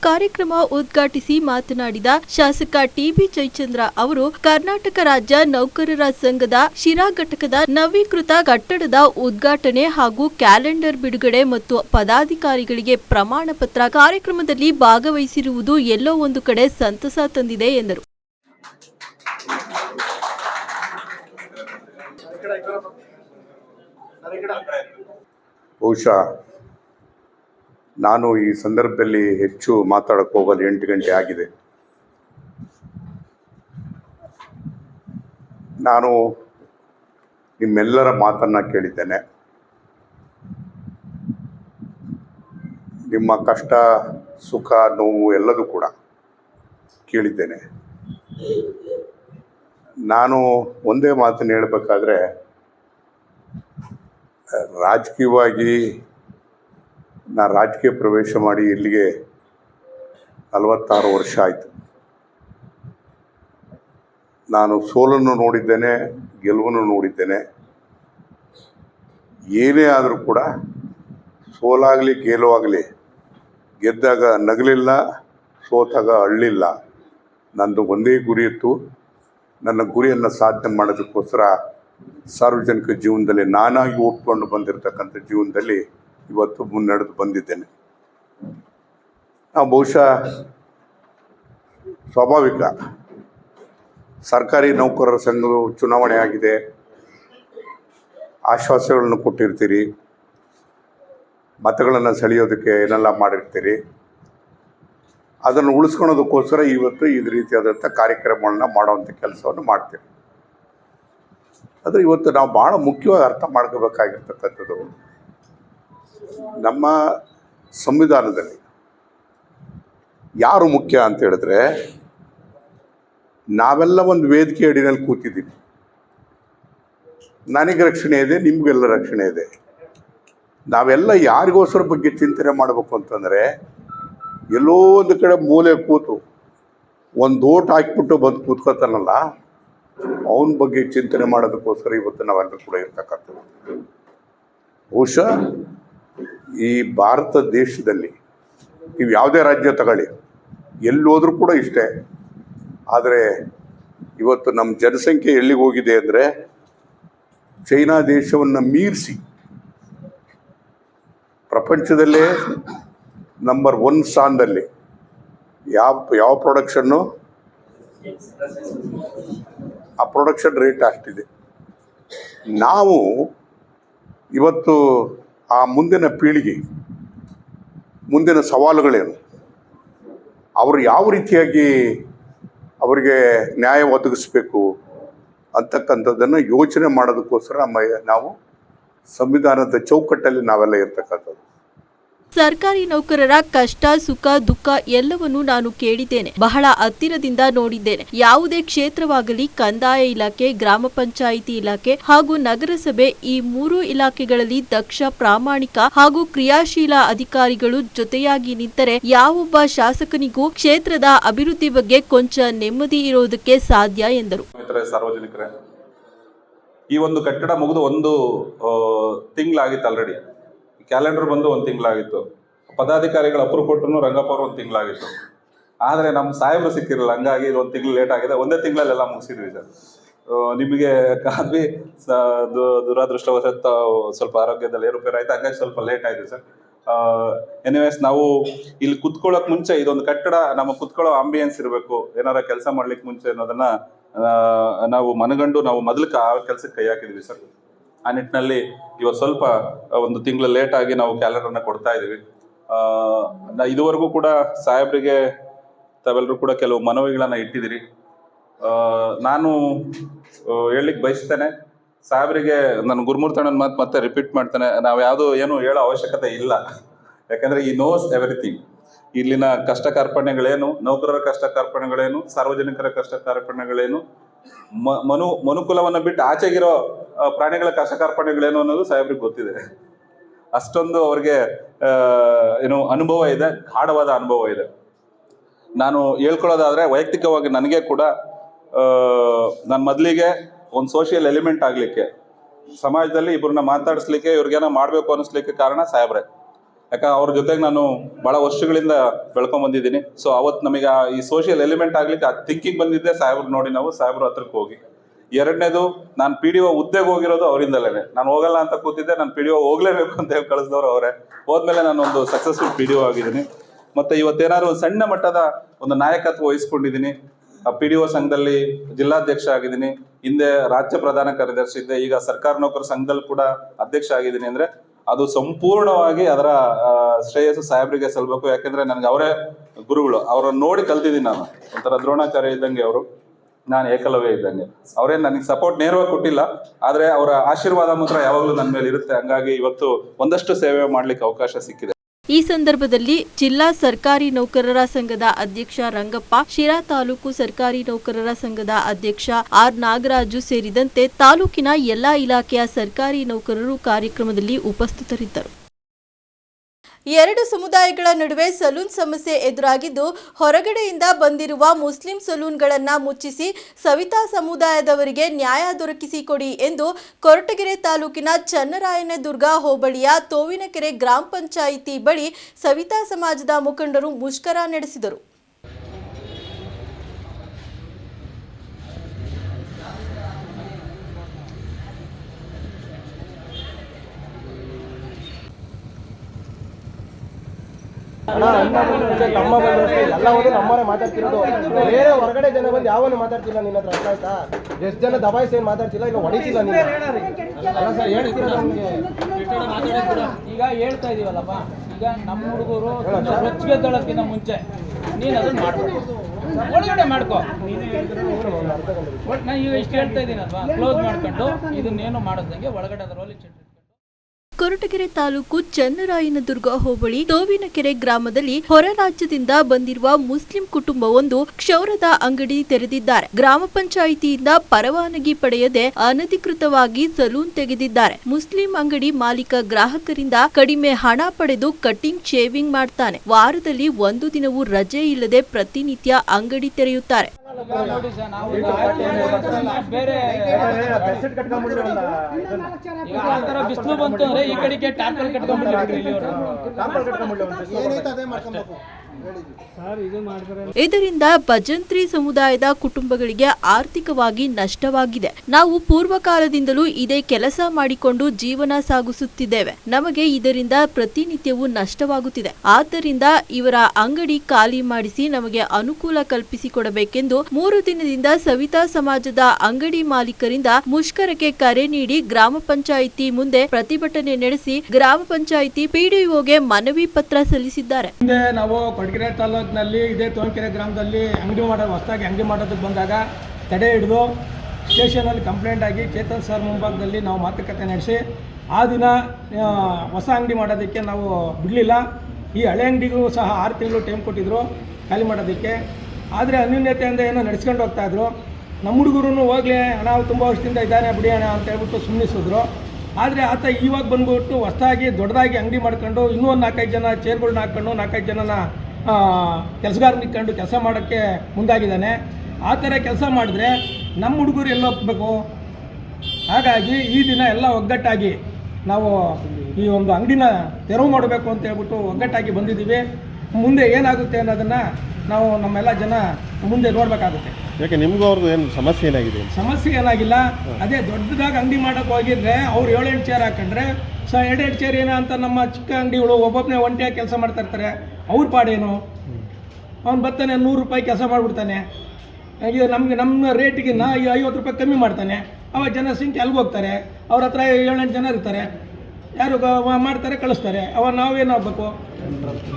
ಕಾರ್ಯಕ್ರಮ ಉದ್ಘಾಟಿಸಿ ಮಾತನಾಡಿದ ಶಾಸಕ ಟಿಬಿ ಜಯಚಂದ್ರ ಅವರು, ಕರ್ನಾಟಕ ರಾಜ್ಯ ನೌಕರರ ಸಂಘದ ಶಿರಾ ಘಟಕದ ನವೀಕೃತ ಕಟ್ಟಡದ ಉದ್ಘಾಟನೆ ಹಾಗೂ ಕ್ಯಾಲೆಂಡರ್ ಬಿಡುಗಡೆ ಮತ್ತು ಪದಾಧಿಕಾರಿಗಳಿಗೆ ಪ್ರಮಾಣ ಪತ್ರ ಕಾರ್ಯಕ್ರಮದಲ್ಲಿ ಭಾಗವಹಿಸಿರುವುದು ಎಲ್ಲೋ ಒಂದು ಕಡೆ ಸಂತಸ ತಂದಿದೆ ಎಂದರು. ಬಹುಶಃ ನಾನು ಈ ಸಂದರ್ಭದಲ್ಲಿ ಹೆಚ್ಚು ಮಾತಾಡಕ್ಕೆ ಹೋಗಲು ಎಂಟು ಗಂಟೆ ಆಗಿದೆ. ನಾನು ನಿಮ್ಮೆಲ್ಲರ ಮಾತನ್ನು ಕೇಳಿದ್ದೇನೆ. ನಿಮ್ಮ ಕಷ್ಟ, ಸುಖ, ನೋವು ಎಲ್ಲದೂ ಕೂಡ ಕೇಳಿದ್ದೇನೆ. ನಾನು ಒಂದೇ ಮಾತನ್ನು ಹೇಳಬೇಕಾದ್ರೆ, ರಾಜಕೀಯವಾಗಿ ನಾ ರಾಜಕೀಯ ಪ್ರವೇಶ ಮಾಡಿ ಇಲ್ಲಿಗೆ ನಲವತ್ತಾರು ವರ್ಷ ಆಯಿತು. ನಾನು ಸೋಲನ್ನು ನೋಡಿದ್ದೇನೆ, ಗೆಲುವನ್ನು ನೋಡಿದ್ದೇನೆ. ಏನೇ ಆದರೂ ಕೂಡ ಸೋಲಾಗಲಿ, ಗೆಲುವಾಗಲಿ, ಗೆದ್ದಾಗ ನಗಲಿಲ್ಲ, ಸೋತಾಗ ಅಳ್ಳಿಲ್ಲ. ನಂದು ಒಂದೇ ಗುರಿ ಇತ್ತು. ನನ್ನ ಗುರಿಯನ್ನು ಸಾಧನೆ ಮಾಡೋದಕ್ಕೋಸ್ಕರ ಸಾರ್ವಜನಿಕ ಜೀವನದಲ್ಲಿ ನಾನಾಗಿ ಒಪ್ಕೊಂಡು ಬಂದಿರತಕ್ಕಂಥ ಜೀವನದಲ್ಲಿ ಇವತ್ತು ಮುನ್ನಡೆದು ಬಂದಿದ್ದೇನೆ. ನಾವು ಬಹುಶಃ ಸ್ವಾಭಾವಿಕ ಸರ್ಕಾರಿ ನೌಕರರ ಸಂಘದ ಚುನಾವಣೆ ಆಗಿದೆ. ಆಶ್ವಾಸಗಳನ್ನು ಕೊಟ್ಟಿರ್ತೀರಿ. ಮತಗಳನ್ನು ಸೆಳೆಯೋದಕ್ಕೆ ಏನೆಲ್ಲ ಮಾಡಿರ್ತೀರಿ. ಅದನ್ನು ಉಳಿಸ್ಕೊಳೋದಕ್ಕೋಸ್ಕರ ಇವತ್ತು ಈ ರೀತಿಯಾದಂಥ ಕಾರ್ಯಕ್ರಮಗಳನ್ನ ಮಾಡುವಂಥ ಕೆಲಸವನ್ನು ಮಾಡ್ತೀವಿ ಆದರೆ ಇವತ್ತು ನಾವು ಭಾಳ ಮುಖ್ಯವಾಗಿ ಅರ್ಥ ಮಾಡ್ಕೋಬೇಕಾಗಿರ್ತಕ್ಕಂಥದ್ದು. ನಮ್ಮ ಸಂವಿಧಾನದಲ್ಲಿ ಯಾರು ಮುಖ್ಯ ಅಂತ ಹೇಳಿದ್ರೆ, ನಾವೆಲ್ಲ ಒಂದು ವೇದಿಕೆ ಅಡಿನಲ್ಲಿ ಕೂತಿದ್ದೀವಿ. ನನಗೆ ರಕ್ಷಣೆ ಇದೆ, ನಿಮಗೆಲ್ಲ ರಕ್ಷಣೆ ಇದೆ. ನಾವೆಲ್ಲ ಯಾರಿಗೋಸ್ಕರ ಬಗ್ಗೆ ಚಿಂತನೆ ಮಾಡಬೇಕು ಅಂತಂದರೆ, ಎಲ್ಲೋ ಒಂದು ಕಡೆ ಮೂಲೆ ಕೂತು, ಒಂದು ಓಟ್ ಹಾಕ್ಬಿಟ್ಟು ಬಂದು ಕೂತ್ಕೋತಾನಲ್ಲ, ಅವನ ಬಗ್ಗೆ ಚಿಂತನೆ ಮಾಡೋದಕ್ಕೋಸ್ಕರ ಇವತ್ತು ನಾವೆಲ್ಲರೂ ಕೂಡ ಇರ್ತಕ್ಕಂಥದ್ದು. ಬಹುಶಃ ಈ ಭಾರತ ದೇಶದಲ್ಲಿ ನೀವು ಯಾವುದೇ ರಾಜ್ಯ ತಗೊಳ್ಳಿ, ಎಲ್ಲೋದ್ರೂ ಕೂಡ ಇಷ್ಟೇ. ಆದರೆ ಇವತ್ತು ನಮ್ಮ ಜನಸಂಖ್ಯೆ ಎಲ್ಲಿಗೆ ಹೋಗಿದೆ ಅಂದರೆ ಚೈನಾ ದೇಶವನ್ನು ಮೀರಿಸಿ. ಪ್ರಪಂಚದಲ್ಲೇ ನಂಬರ್ ಒನ್ ಸ್ಥಾನದಲ್ಲಿ. ಯಾವ ಯಾವ ಪ್ರೊಡಕ್ಷನ್ನು ಆ ಪ್ರೊಡಕ್ಷನ್ ರೇಟ್ ಅಷ್ಟಿದೆ. ನಾವು ಇವತ್ತು ಆ ಮುಂದಿನ ಪೀಳಿಗೆ, ಮುಂದಿನ ಸವಾಲುಗಳೇನು? ಅವರು ಯಾವ ರೀತಿಯಾಗಿ ಅವರಿಗೆ ನ್ಯಾಯ ಒದಗಿಸಬೇಕು ಅಂತಕ್ಕಂಥದ್ದನ್ನು ಯೋಚನೆ ಮಾಡೋದಕ್ಕೋಸ್ಕರ ನಮ್ಮ ನಾವು ಸಂವಿಧಾನದ ಚೌಕಟ್ಟಲ್ಲಿ ನಾವೆಲ್ಲ ಇರ್ತಕ್ಕಂಥದ್ದು. ಸರ್ಕಾರಿ ನೌಕರರ ಕಷ್ಟ, ಸುಖ, ದುಃಖ ಎಲ್ಲವನ್ನೂ ನಾನು ಕೇಳಿದ್ದೇನೆ. ಬಹಳ ಹತ್ತಿರದಿಂದ ನೋಡಿದ್ದೇನೆ. ಯಾವುದೇ ಕ್ಷೇತ್ರವಾಗಲಿ, ಕಂದಾಯ ಇಲಾಖೆ, ಗ್ರಾಮ ಪಂಚಾಯಿತಿ ಇಲಾಖೆ ಹಾಗೂ ನಗರಸಭೆ ಈ ಮೂರು ಇಲಾಖೆಗಳಲ್ಲಿ ದಕ್ಷ, ಪ್ರಾಮಾಣಿಕ ಹಾಗೂ ಕ್ರಿಯಾಶೀಲ ಅಧಿಕಾರಿಗಳು ಜೊತೆಯಾಗಿ ನಿಂತರೆ ಯಾವೊಬ್ಬ ಶಾಸಕನಿಗೂ ಕ್ಷೇತ್ರದ ಅಭಿವೃದ್ಧಿ ಬಗ್ಗೆ ಕೊಂಚ ನೆಮ್ಮದಿ ಇರುವುದಕ್ಕೆ ಸಾಧ್ಯ ಎಂದರು. ಸಾರ್ವಜನಿಕರೇ, ಈ ಒಂದು ಕಟ್ಟಡ ಮುಗಿದು ಒಂದು ತಿಂಗಳಾಗಿತ್ತು ಆಲ್ರೆಡಿ ಕ್ಯಾಲೆಂಡರ್ ಬಂದು ಒಂದು ತಿಂಗಳಾಗಿತ್ತು. ಪದಾಧಿಕಾರಿಗಳು ಅಪ್ರೂವ್ ಕೊಟ್ಟರು ರಂಗಪ್ಪ ಅವರು ಒಂದು ತಿಂಗಳಾಗಿತ್ತು. ಆದರೆ ನಮ್ಮ ಸಾಹೇಬರು ಸಿಕ್ಕಿರಲಿಲ್ಲ, ಹಂಗಾಗಿ ಇದು ಒಂದು ತಿಂಗಳು ಲೇಟ್ ಆಗಿದೆ. ಒಂದೇ ತಿಂಗಳಲ್ಲೆಲ್ಲ ಮುಗಿಸಿದ್ವಿ ಸರ್. ನಿಮಗೆ ಕಾದ್ವಿ ದುರಾದೃಷ್ಟವಶತ್ತ ದುರಾದೃಷ್ಟವಶಾತ್ ಸ್ವಲ್ಪ ಆರೋಗ್ಯದಲ್ಲಿ ಏರುಪೇರು ಆಯ್ತು. ಹಂಗಾಗಿ ಸ್ವಲ್ಪ ಲೇಟ್ ಆಯಿತು ಸರ್. ಎನಿವೇಸ್ ನಾವು ಇಲ್ಲಿ ಕುತ್ಕೊಳ್ಳೋಕೆ ಮುಂಚೆ ಇದೊಂದು ಕಟ್ಟಡ ನಮ್ಮ ಕುತ್ಕೊಳ್ಳೋ ಆಂಬಿಯನ್ಸ್ ಇರಬೇಕು. ಏನಾರ ಕೆಲಸ ಮಾಡ್ಲಿಕ್ಕೆ ಮುಂಚೆ ಅನ್ನೋದನ್ನ ನಾವು ಮನಗಂಡು ನಾವು ಮೊದಲಕ್ಕೆ ಆ ಕೆಲಸಕ್ಕೆ ಕೈ ಹಾಕಿದ್ವಿ ಸರ್. ಆ ನಿಟ್ಟಿನಲ್ಲಿ ಇವತ್ತು ಸ್ವಲ್ಪ ಒಂದು ತಿಂಗಳು ಲೇಟ್ ಆಗಿ ನಾವು ಕ್ಯಾಲೆಂಡರ್ನ ಕೊಡ್ತಾ ನಾ ಇದುವರೆಗೂ ಕೂಡ ಸಾಹೇಬ್ರಿಗೆ ತಾವೆಲ್ಲರೂ ಕೂಡ ಕೆಲವು ಮನವಿಗಳನ್ನ ಇಟ್ಟಿದ್ದೀರಿ. ನಾನು ಹೇಳಲಿಕ್ಕೆ ಬಯಸ್ತೇನೆ, ಸಾಹೇಬ್ರಿಗೆ ನಾನು ಗುರುಮೂರ್ತಣ್ಣನ ಮಾತು ಮತ್ತೆ ರಿಪೀಟ್ ಮಾಡ್ತೇನೆ. ನಾವು ಯಾವುದು ಏನು ಹೇಳೋ ಅವಶ್ಯಕತೆ ಇಲ್ಲ. ಯಾಕಂದ್ರೆ ಈ ನೋಸ್ ಎವ್ರಿಥಿಂಗ್ ಇಲ್ಲಿನ ಕಷ್ಟ ಕಾರ್ಪಣ್ಯಗಳೇನು, ನೌಕರರ ಕಷ್ಟ ಕಾರ್ಪಣ್ಯಗಳೇನು, ಸಾರ್ವಜನಿಕರ ಕಷ್ಟ ಕಾರ್ಪಣ್ಯಗಳೇನು ಮನು, ಮನುಕುಲವನ್ನು ಬಿಟ್ಟು ಆಚೆಗಿರೋ ಪ್ರಾಣಿಗಳ ಕಷ್ಟ ಕಾರ್ಪಣ್ಯಗಳೇನು ಅನ್ನೋದು ಸಾಹೇಬ್ರಿಗೆ ಗೊತ್ತಿದೆ. ಅಷ್ಟೊಂದು ಅವ್ರಿಗೆ ಏನು ಅನುಭವ ಇದೆ, ಗಾಢವಾದ ಅನುಭವ ಇದೆ. ನಾನು ಹೇಳ್ಕೊಳ್ಳೋದಾದ್ರೆ, ವೈಯಕ್ತಿಕವಾಗಿ ನನಗೆ ಕೂಡ ನಾನು ಮೊದಲಿಗೆ ಒಂದು ಸೋಷಿಯಲ್ ಎಲಿಮೆಂಟ್ ಆಗಲಿಕ್ಕೆ, ಸಮಾಜದಲ್ಲಿ ಇಬ್ಬರನ್ನ ಮಾತಾಡಿಸ್ಲಿಕ್ಕೆ, ಇವ್ರಿಗೇನೋ ಮಾಡಬೇಕು ಅನ್ನಿಸ್ಲಿಕ್ಕೆ ಕಾರಣ ಸಾಹೇಬ್ರೆ. ಯಾಕಂದ್ರೆ ಅವ್ರ ಜೊತೆಗೆ ನಾನು ಬಹಳ ವರ್ಷಗಳಿಂದ ಬೆಳ್ಕೊಂಡ್ ಬಂದಿದ್ದೀನಿ. ಸೊ ಅವತ್ತು ನಮಗೆ ಆ ಈ ಸೋಷಿಯಲ್ ಎಲಿಮೆಂಟ್ ಆಗ್ಲಿಕ್ಕೆ ಆ ಥಿಂಕಿಂಗ್ ಬಂದಿದ್ದೆ ಸಾಹೇಬ್ರು ನೋಡಿ ನಾವು, ಸಾಹೇಬ್ರ ಹತ್ರಕ್ಕೆ ಹೋಗಿ. ಎರಡನೇದು, ನಾನು ಪಿ ಡಿ ಒ ಹುದ್ದೆಗೆ ಹೋಗಿರೋದು ಅವರಿಂದಲೇ ನಾನು ಹೋಗಲ್ಲ ಅಂತ ಕೂತಿದ್ದೆ, ನಾನು ಪಿ ಡಿ ಒ ಹೋಗ್ಲೇಬೇಕು ಅಂತ ಹೇಳಿ ಕಳಿಸಿದವರು ಅವರೇ. ಹೋದ್ಮೇಲೆ ನಾನು ಒಂದು ಸಕ್ಸಸ್ಫುಲ್ ಪಿ ಡಿ ಒ ಆಗಿದ್ದೀನಿ. ಮತ್ತೆ ಇವತ್ತೇನಾದ್ರು ಒಂದು ಸಣ್ಣ ಮಟ್ಟದ ಒಂದು ನಾಯಕತ್ವ ವಹಿಸ್ಕೊಂಡಿದ್ದೀನಿ. ಪಿ ಡಿ ಒ ಸಂಘದಲ್ಲಿ ಜಿಲ್ಲಾಧ್ಯಕ್ಷ ಆಗಿದ್ದೀನಿ. ಹಿಂದೆ ರಾಜ್ಯ ಪ್ರಧಾನ ಕಾರ್ಯದರ್ಶಿ ಇದ್ದೆ. ಈಗ ಸರ್ಕಾರ ನೌಕರ ಸಂಘದಲ್ಲಿ ಕೂಡ ಅಧ್ಯಕ್ಷ ಆಗಿದ್ದೀನಿ ಅಂದ್ರೆ ಅದು ಸಂಪೂರ್ಣವಾಗಿ ಅದರ ಶ್ರೇಯಸ್ಸು ಸಾಹೇಬ್ರಿಗೆ ಸಲ್ಬೇಕು. ಯಾಕಂದ್ರೆ ನನಗೆ ಅವರೇ ಗುರುಗಳು. ಅವರನ್ನ ನೋಡಿ ಕಲ್ತಿದ್ದೀನಿ ನಾನು. ಒಂಥರ ದ್ರೋಣಾಚಾರ್ಯ ಇದ್ದಂಗೆ ಅವರು. ನಾನು ಏಕಲವ್ಯ ಇದ್ದಂಗೆ. ಅವರೇ ನನಗೆ ಸಪೋರ್ಟ್ ನೇರವಾಗಿ ಕೊಟ್ಟಿಲ್ಲ. ಆದ್ರೆ ಅವರ ಆಶೀರ್ವಾದ ಮಾತ್ರ ಯಾವಾಗಲೂ ನನ್ನ ಮೇಲೆ ಇರುತ್ತೆ. ಹಂಗಾಗಿ ಇವತ್ತು ಒಂದಷ್ಟು ಸೇವೆ ಮಾಡ್ಲಿಕ್ಕೆ ಅವಕಾಶ ಸಿಕ್ಕಿದೆ. ಈ ಸಂದರ್ಭದಲ್ಲಿ ಜಿಲ್ಲಾ ಸರ್ಕಾರಿ ನೌಕರರ ಸಂಘದ ಅಧ್ಯಕ್ಷ ರಂಗಪ್ಪ, ಶಿರಾ ತಾಲೂಕು ಸರ್ಕಾರಿ ನೌಕರರ ಸಂಘದ ಅಧ್ಯಕ್ಷ ಆರ್ ನಾಗರಾಜು ಸೇರಿದಂತೆ ತಾಲೂಕಿನ ಎಲ್ಲಾ ಇಲಾಖೆಯ ಸರ್ಕಾರಿ ನೌಕರರು ಕಾರ್ಯಕ್ರಮದಲ್ಲಿ ಉಪಸ್ಥಿತರಿದ್ದರು. ಎರಡು ಸಮುದಾಯಗಳ ನಡುವೆ ಸಲೂನ್ ಸಮಸ್ಯೆ ಎದುರಾಗಿದ್ದು, ಹೊರಗಡೆಯಿಂದ ಬಂದಿರುವ ಮುಸ್ಲಿಂ ಸಲೂನ್ಗಳನ್ನು ಮುಚ್ಚಿಸಿ ಸವಿತಾ ಸಮುದಾಯದವರಿಗೆ ನ್ಯಾಯ ದೊರಕಿಸಿಕೊಡಿ ಎಂದು ಕೊರಟಗೆರೆ ತಾಲೂಕಿನ ಚನ್ನರಾಯನದುರ್ಗ ಹೋಬಳಿಯ ತೋವಿನಕೆರೆ ಗ್ರಾಮ ಪಂಚಾಯಿತಿ ಬಳಿ ಸವಿತಾ ಸಮಾಜದ ಮುಖಂಡರು ಮುಷ್ಕರ ನಡೆಸಿದರು. ತಮ್ಮ ಬಂದ್ರು ಎಲ್ಲ ಹೋದ್ರು ನಮ್ಮವರೇ ಮಾತಾಡ್ತಿರೋದು. ಬೇರೆ ಹೊರಗಡೆ ಜನ ಬಂದು ಯಾವನು ಮಾತಾಡ್ತಿಲ್ಲ ನಿನ್ನ ಹತ್ರ ಅರ್ಥ ಆಯ್ತಾ? ಎಷ್ಟು ಜನ ದಬಾಯಿಸಿ ಏನು ಮಾತಾಡ್ತಿಲ್ಲ ಇಲ್ಲ ಹೊಡಿತಿಲ್ಲ ನೀನು? ಅಲ್ಲ ಸರ್ ಹೇಳ್ತಿರೋದು ನಮಗೆ? ಈಗ ಹೇಳ್ತಾ ಇದೀವಲ್ಲಪ್ಪ ಈಗ ನಮ್ಮ ಹುಡುಗರು ರೊಚ್ಚಿಗೆದ್ದಳಕ್ಕಿಂತ ಮುಂಚೆ ನೀನು ಅದನ್ನ ಮಾಡ್ಬೇಕು. ಒಳಗಡೆ ಮಾಡ್ಕೋ. ನಾನು ಈಗ ಇಷ್ಟು ಹೇಳ್ತಾ ಇದ್ದೀನಲ್ವಾ ಕ್ಲೋಸ್ ಮಾಡ್ಕೊಂಡು ಇದನ್ನೇನು ಮಾಡೋದಂಗೆ ಒಳಗಡೆ ಅದರಲ್ಲಿ ಚಿಟ್ಟು ಕೊರಟಗೆರೆ ತಾಲೂಕು ಚನ್ನರಾಯನದುರ್ಗ ಹೋಬಳಿ ತೋವಿನಕೆರೆ ಗ್ರಾಮದಲ್ಲಿ ಹೊರ ರಾಜ್ಯದಿಂದ ಬಂದಿರುವ ಮುಸ್ಲಿಂ ಕುಟುಂಬವೊಂದು ಕ್ಷೌರದ ಅಂಗಡಿ ತೆರೆದಿದ್ದಾರೆ. ಗ್ರಾಮ ಪಂಚಾಯಿತಿಯಿಂದ ಪರವಾನಗಿ ಪಡೆಯದೆ ಅನಧಿಕೃತವಾಗಿ ಸಲೂನ್ ತೆಗೆದಿದ್ದಾರೆ. ಮುಸ್ಲಿಂ ಅಂಗಡಿ ಮಾಲೀಕ ಗ್ರಾಹಕರಿಂದ ಕಡಿಮೆ ಹಣ ಪಡೆದು ಕಟಿಂಗ್ ಶೇವಿಂಗ್ ಮಾಡ್ತಾನೆ. ವಾರದಲ್ಲಿ ಒಂದು ದಿನವೂ ರಜೆ ಇಲ್ಲದೆ ಪ್ರತಿನಿತ್ಯ ಅಂಗಡಿ ತೆರೆಯುತ್ತಾರೆ. ಬಿಸಿಲು ಬಂತು ಅಂದ್ರೆ ಈ ಕಡೆಗೆ ಟ್ಯಾಪಲ್ ಕಟ್ಕೊಂಡ್ಬಿಟ್ಟು ಇಲ್ಲಿ ಅದೇ ಮಾಡ್ಕೊಬೇಕು? ಇದರಿಂದ ಭಜಂತ್ರಿ ಸಮುದಾಯದ ಕುಟುಂಬಗಳಿಗೆ ಆರ್ಥಿಕವಾಗಿ ನಷ್ಟವಾಗಿದೆ. ನಾವು ಪೂರ್ವಕಾಲದಿಂದಲೂ ಇದೇ ಕೆಲಸ ಮಾಡಿಕೊಂಡು ಜೀವನ ಸಾಗಿಸುತ್ತಿದ್ದೇವೆ. ನಮಗೆ ಇದರಿಂದ ಪ್ರತಿನಿತ್ಯವೂ ನಷ್ಟವಾಗುತ್ತಿದೆ. ಆದ್ದರಿಂದ ಇವರ ಅಂಗಡಿ ಖಾಲಿ ಮಾಡಿಸಿ ನಮಗೆ ಅನುಕೂಲ ಕಲ್ಪಿಸಿಕೊಡಬೇಕೆಂದು ಮೂರು ದಿನದಿಂದ ಸವಿತಾ ಸಮಾಜದ ಅಂಗಡಿ ಮಾಲೀಕರಿಂದ ಮುಷ್ಕರಕ್ಕೆ ಕರೆ ನೀಡಿ ಗ್ರಾಮ ಪಂಚಾಯಿತಿ ಮುಂದೆ ಪ್ರತಿಭಟನೆ ನಡೆಸಿ ಗ್ರಾಮ ಪಂಚಾಯಿತಿ ಪಿಡಿಒಗೆ ಮನವಿ ಪತ್ರ ಸಲ್ಲಿಸಿದ್ದಾರೆ. ಕೊಡಗೆರೆ ತಾಲೂಕಿನಲ್ಲಿ ಇದೇ ತೋಂಕೆರೆ ಗ್ರಾಮದಲ್ಲಿ ಅಂಗಡಿ ಮಾಡೋ, ಹೊಸದಾಗಿ ಅಂಗಡಿ ಮಾಡೋದಕ್ಕೆ ಬಂದಾಗ ತಡೆ ಹಿಡಿದು ಸ್ಟೇಷನಲ್ಲಿ ಕಂಪ್ಲೇಂಟ್ ಆಗಿ ಚೇತನ್ ಸರ್ ಮುಂಭಾಗದಲ್ಲಿ ನಾವು ಮಾತುಕತೆ ನಡೆಸಿ, ಆ ದಿನ ಹೊಸ ಅಂಗಡಿ ಮಾಡೋದಕ್ಕೆ ನಾವು ಬಿಡಲಿಲ್ಲ. ಈ ಹಳೆ ಅಂಗಡಿಗೂ ಸಹ ಆರು ತಿಂಗಳು ಟೈಮ್ ಕೊಟ್ಟಿದ್ರು ಖಾಲಿ ಮಾಡೋದಕ್ಕೆ. ಆದರೆ ಅನ್ಯೂನ್ಯತೆಯಿಂದ ಏನೋ ನಡೆಸ್ಕೊಂಡು ಹೋಗ್ತಾಯಿದ್ರು ನಮ್ಮ ಹುಡುಗರು ಹೋಗಲಿ ಹಣ ತುಂಬ ವರ್ಷದಿಂದ ಇದ್ದಾನೆ, ಬಿಡಿ ಅಂತ ಹೇಳ್ಬಿಟ್ಟು ಸುಮ್ಮನಿಸಿದ್ರು ಆದರೆ ಆತ ಇವಾಗ ಬಂದ್ಬಿಟ್ಟು ಹೊಸದಾಗಿ, ದೊಡ್ಡದಾಗಿ ಅಂಗಡಿ ಮಾಡ್ಕೊಂಡು ಇನ್ನೂ ಒಂದು ನಾಲ್ಕೈದು ಜನ ಚೇರ್ಗಳನ್ನ ಹಾಕ್ಕೊಂಡು ನಾಲ್ಕೈದು ಜನನ ಕೆಲಸಗಾರನ ಇಟ್ಕೊಂಡು ಕೆಲಸ ಮಾಡೋಕ್ಕೆ ಮುಂದಾಗಿದ್ದಾನೆ. ಆ ಥರ ಕೆಲಸ ಮಾಡಿದ್ರೆ ನಮ್ಮ ಹುಡುಗರು ಎಲ್ಲ ಹೋಗ್ಬೇಕು? ಹಾಗಾಗಿ ಈ ದಿನ ಎಲ್ಲ ಒಗ್ಗಟ್ಟಾಗಿ ನಾವು ಈ ಒಂದು ಅಂಗಡಿನ ತೆರವು ಮಾಡಬೇಕು ಅಂತ ಹೇಳ್ಬಿಟ್ಟು ಒಗ್ಗಟ್ಟಾಗಿ ಬಂದಿದ್ದೀವಿ. ಮುಂದೆ ಏನಾಗುತ್ತೆ ಅನ್ನೋದನ್ನು ನಾವು ನಮ್ಮೆಲ್ಲ ಜನ ಮುಂದೆ ನೋಡಬೇಕಾಗುತ್ತೆ. ಯಾಕೆ ನಿಮಗೂ ಅವ್ರದ್ದು ಏನು ಸಮಸ್ಯೆ ಏನಾಗಿದೆ? ಸಮಸ್ಯೆ ಏನಾಗಿಲ್ಲ. ಅದೇ ದೊಡ್ಡದಾಗಿ ಅಂಗಡಿ ಮಾಡೋಕ್ಕೆ ಹೋಗಿದ್ರೆ ಅವ್ರು ಏಳೆಂಟು ಚೇರ್ ಹಾಕೊಂಡ್ರೆ ಸೊ ಎರಡೆರಡು ಚೇರ್ ಏನೋ ಅಂತ ನಮ್ಮ ಚಿಕ್ಕ ಅಂಗಡಿಗಳು ಒಬ್ಬೊಬ್ಬನೇ ಒಂಟಿಯಾಗಿ ಕೆಲಸ ಮಾಡ್ತಾ ಇರ್ತಾರೆ. ಅವ್ರ ಪಾಡೇನು? ಅವ್ನು ಬರ್ತಾನೆ ನೂರು ರೂಪಾಯಿ ಕೆಲಸ ಮಾಡಿಬಿಡ್ತಾನೆ. ಈಗ ನಮಗೆ ನಮ್ಮ ರೇಟಿಗೆ ನಾ ಐವತ್ತು ರೂಪಾಯಿ ಕಮ್ಮಿ ಮಾಡ್ತಾನೆ. ಅವಾಗ ಜನ ಸಂಖ್ಯೆ ಅಲ್ಲಿಗೆ ಹೋಗ್ತಾರೆ? ಅವ್ರ ಹತ್ರ ಏಳೆಂಟು ಜನ ಇರ್ತಾರೆ. ಯಾರು ಮಾಡ್ತಾರೆ ಕಳಿಸ್ತಾರೆ. ಅವಾಗ ನಾವೇನಾಗಬೇಕು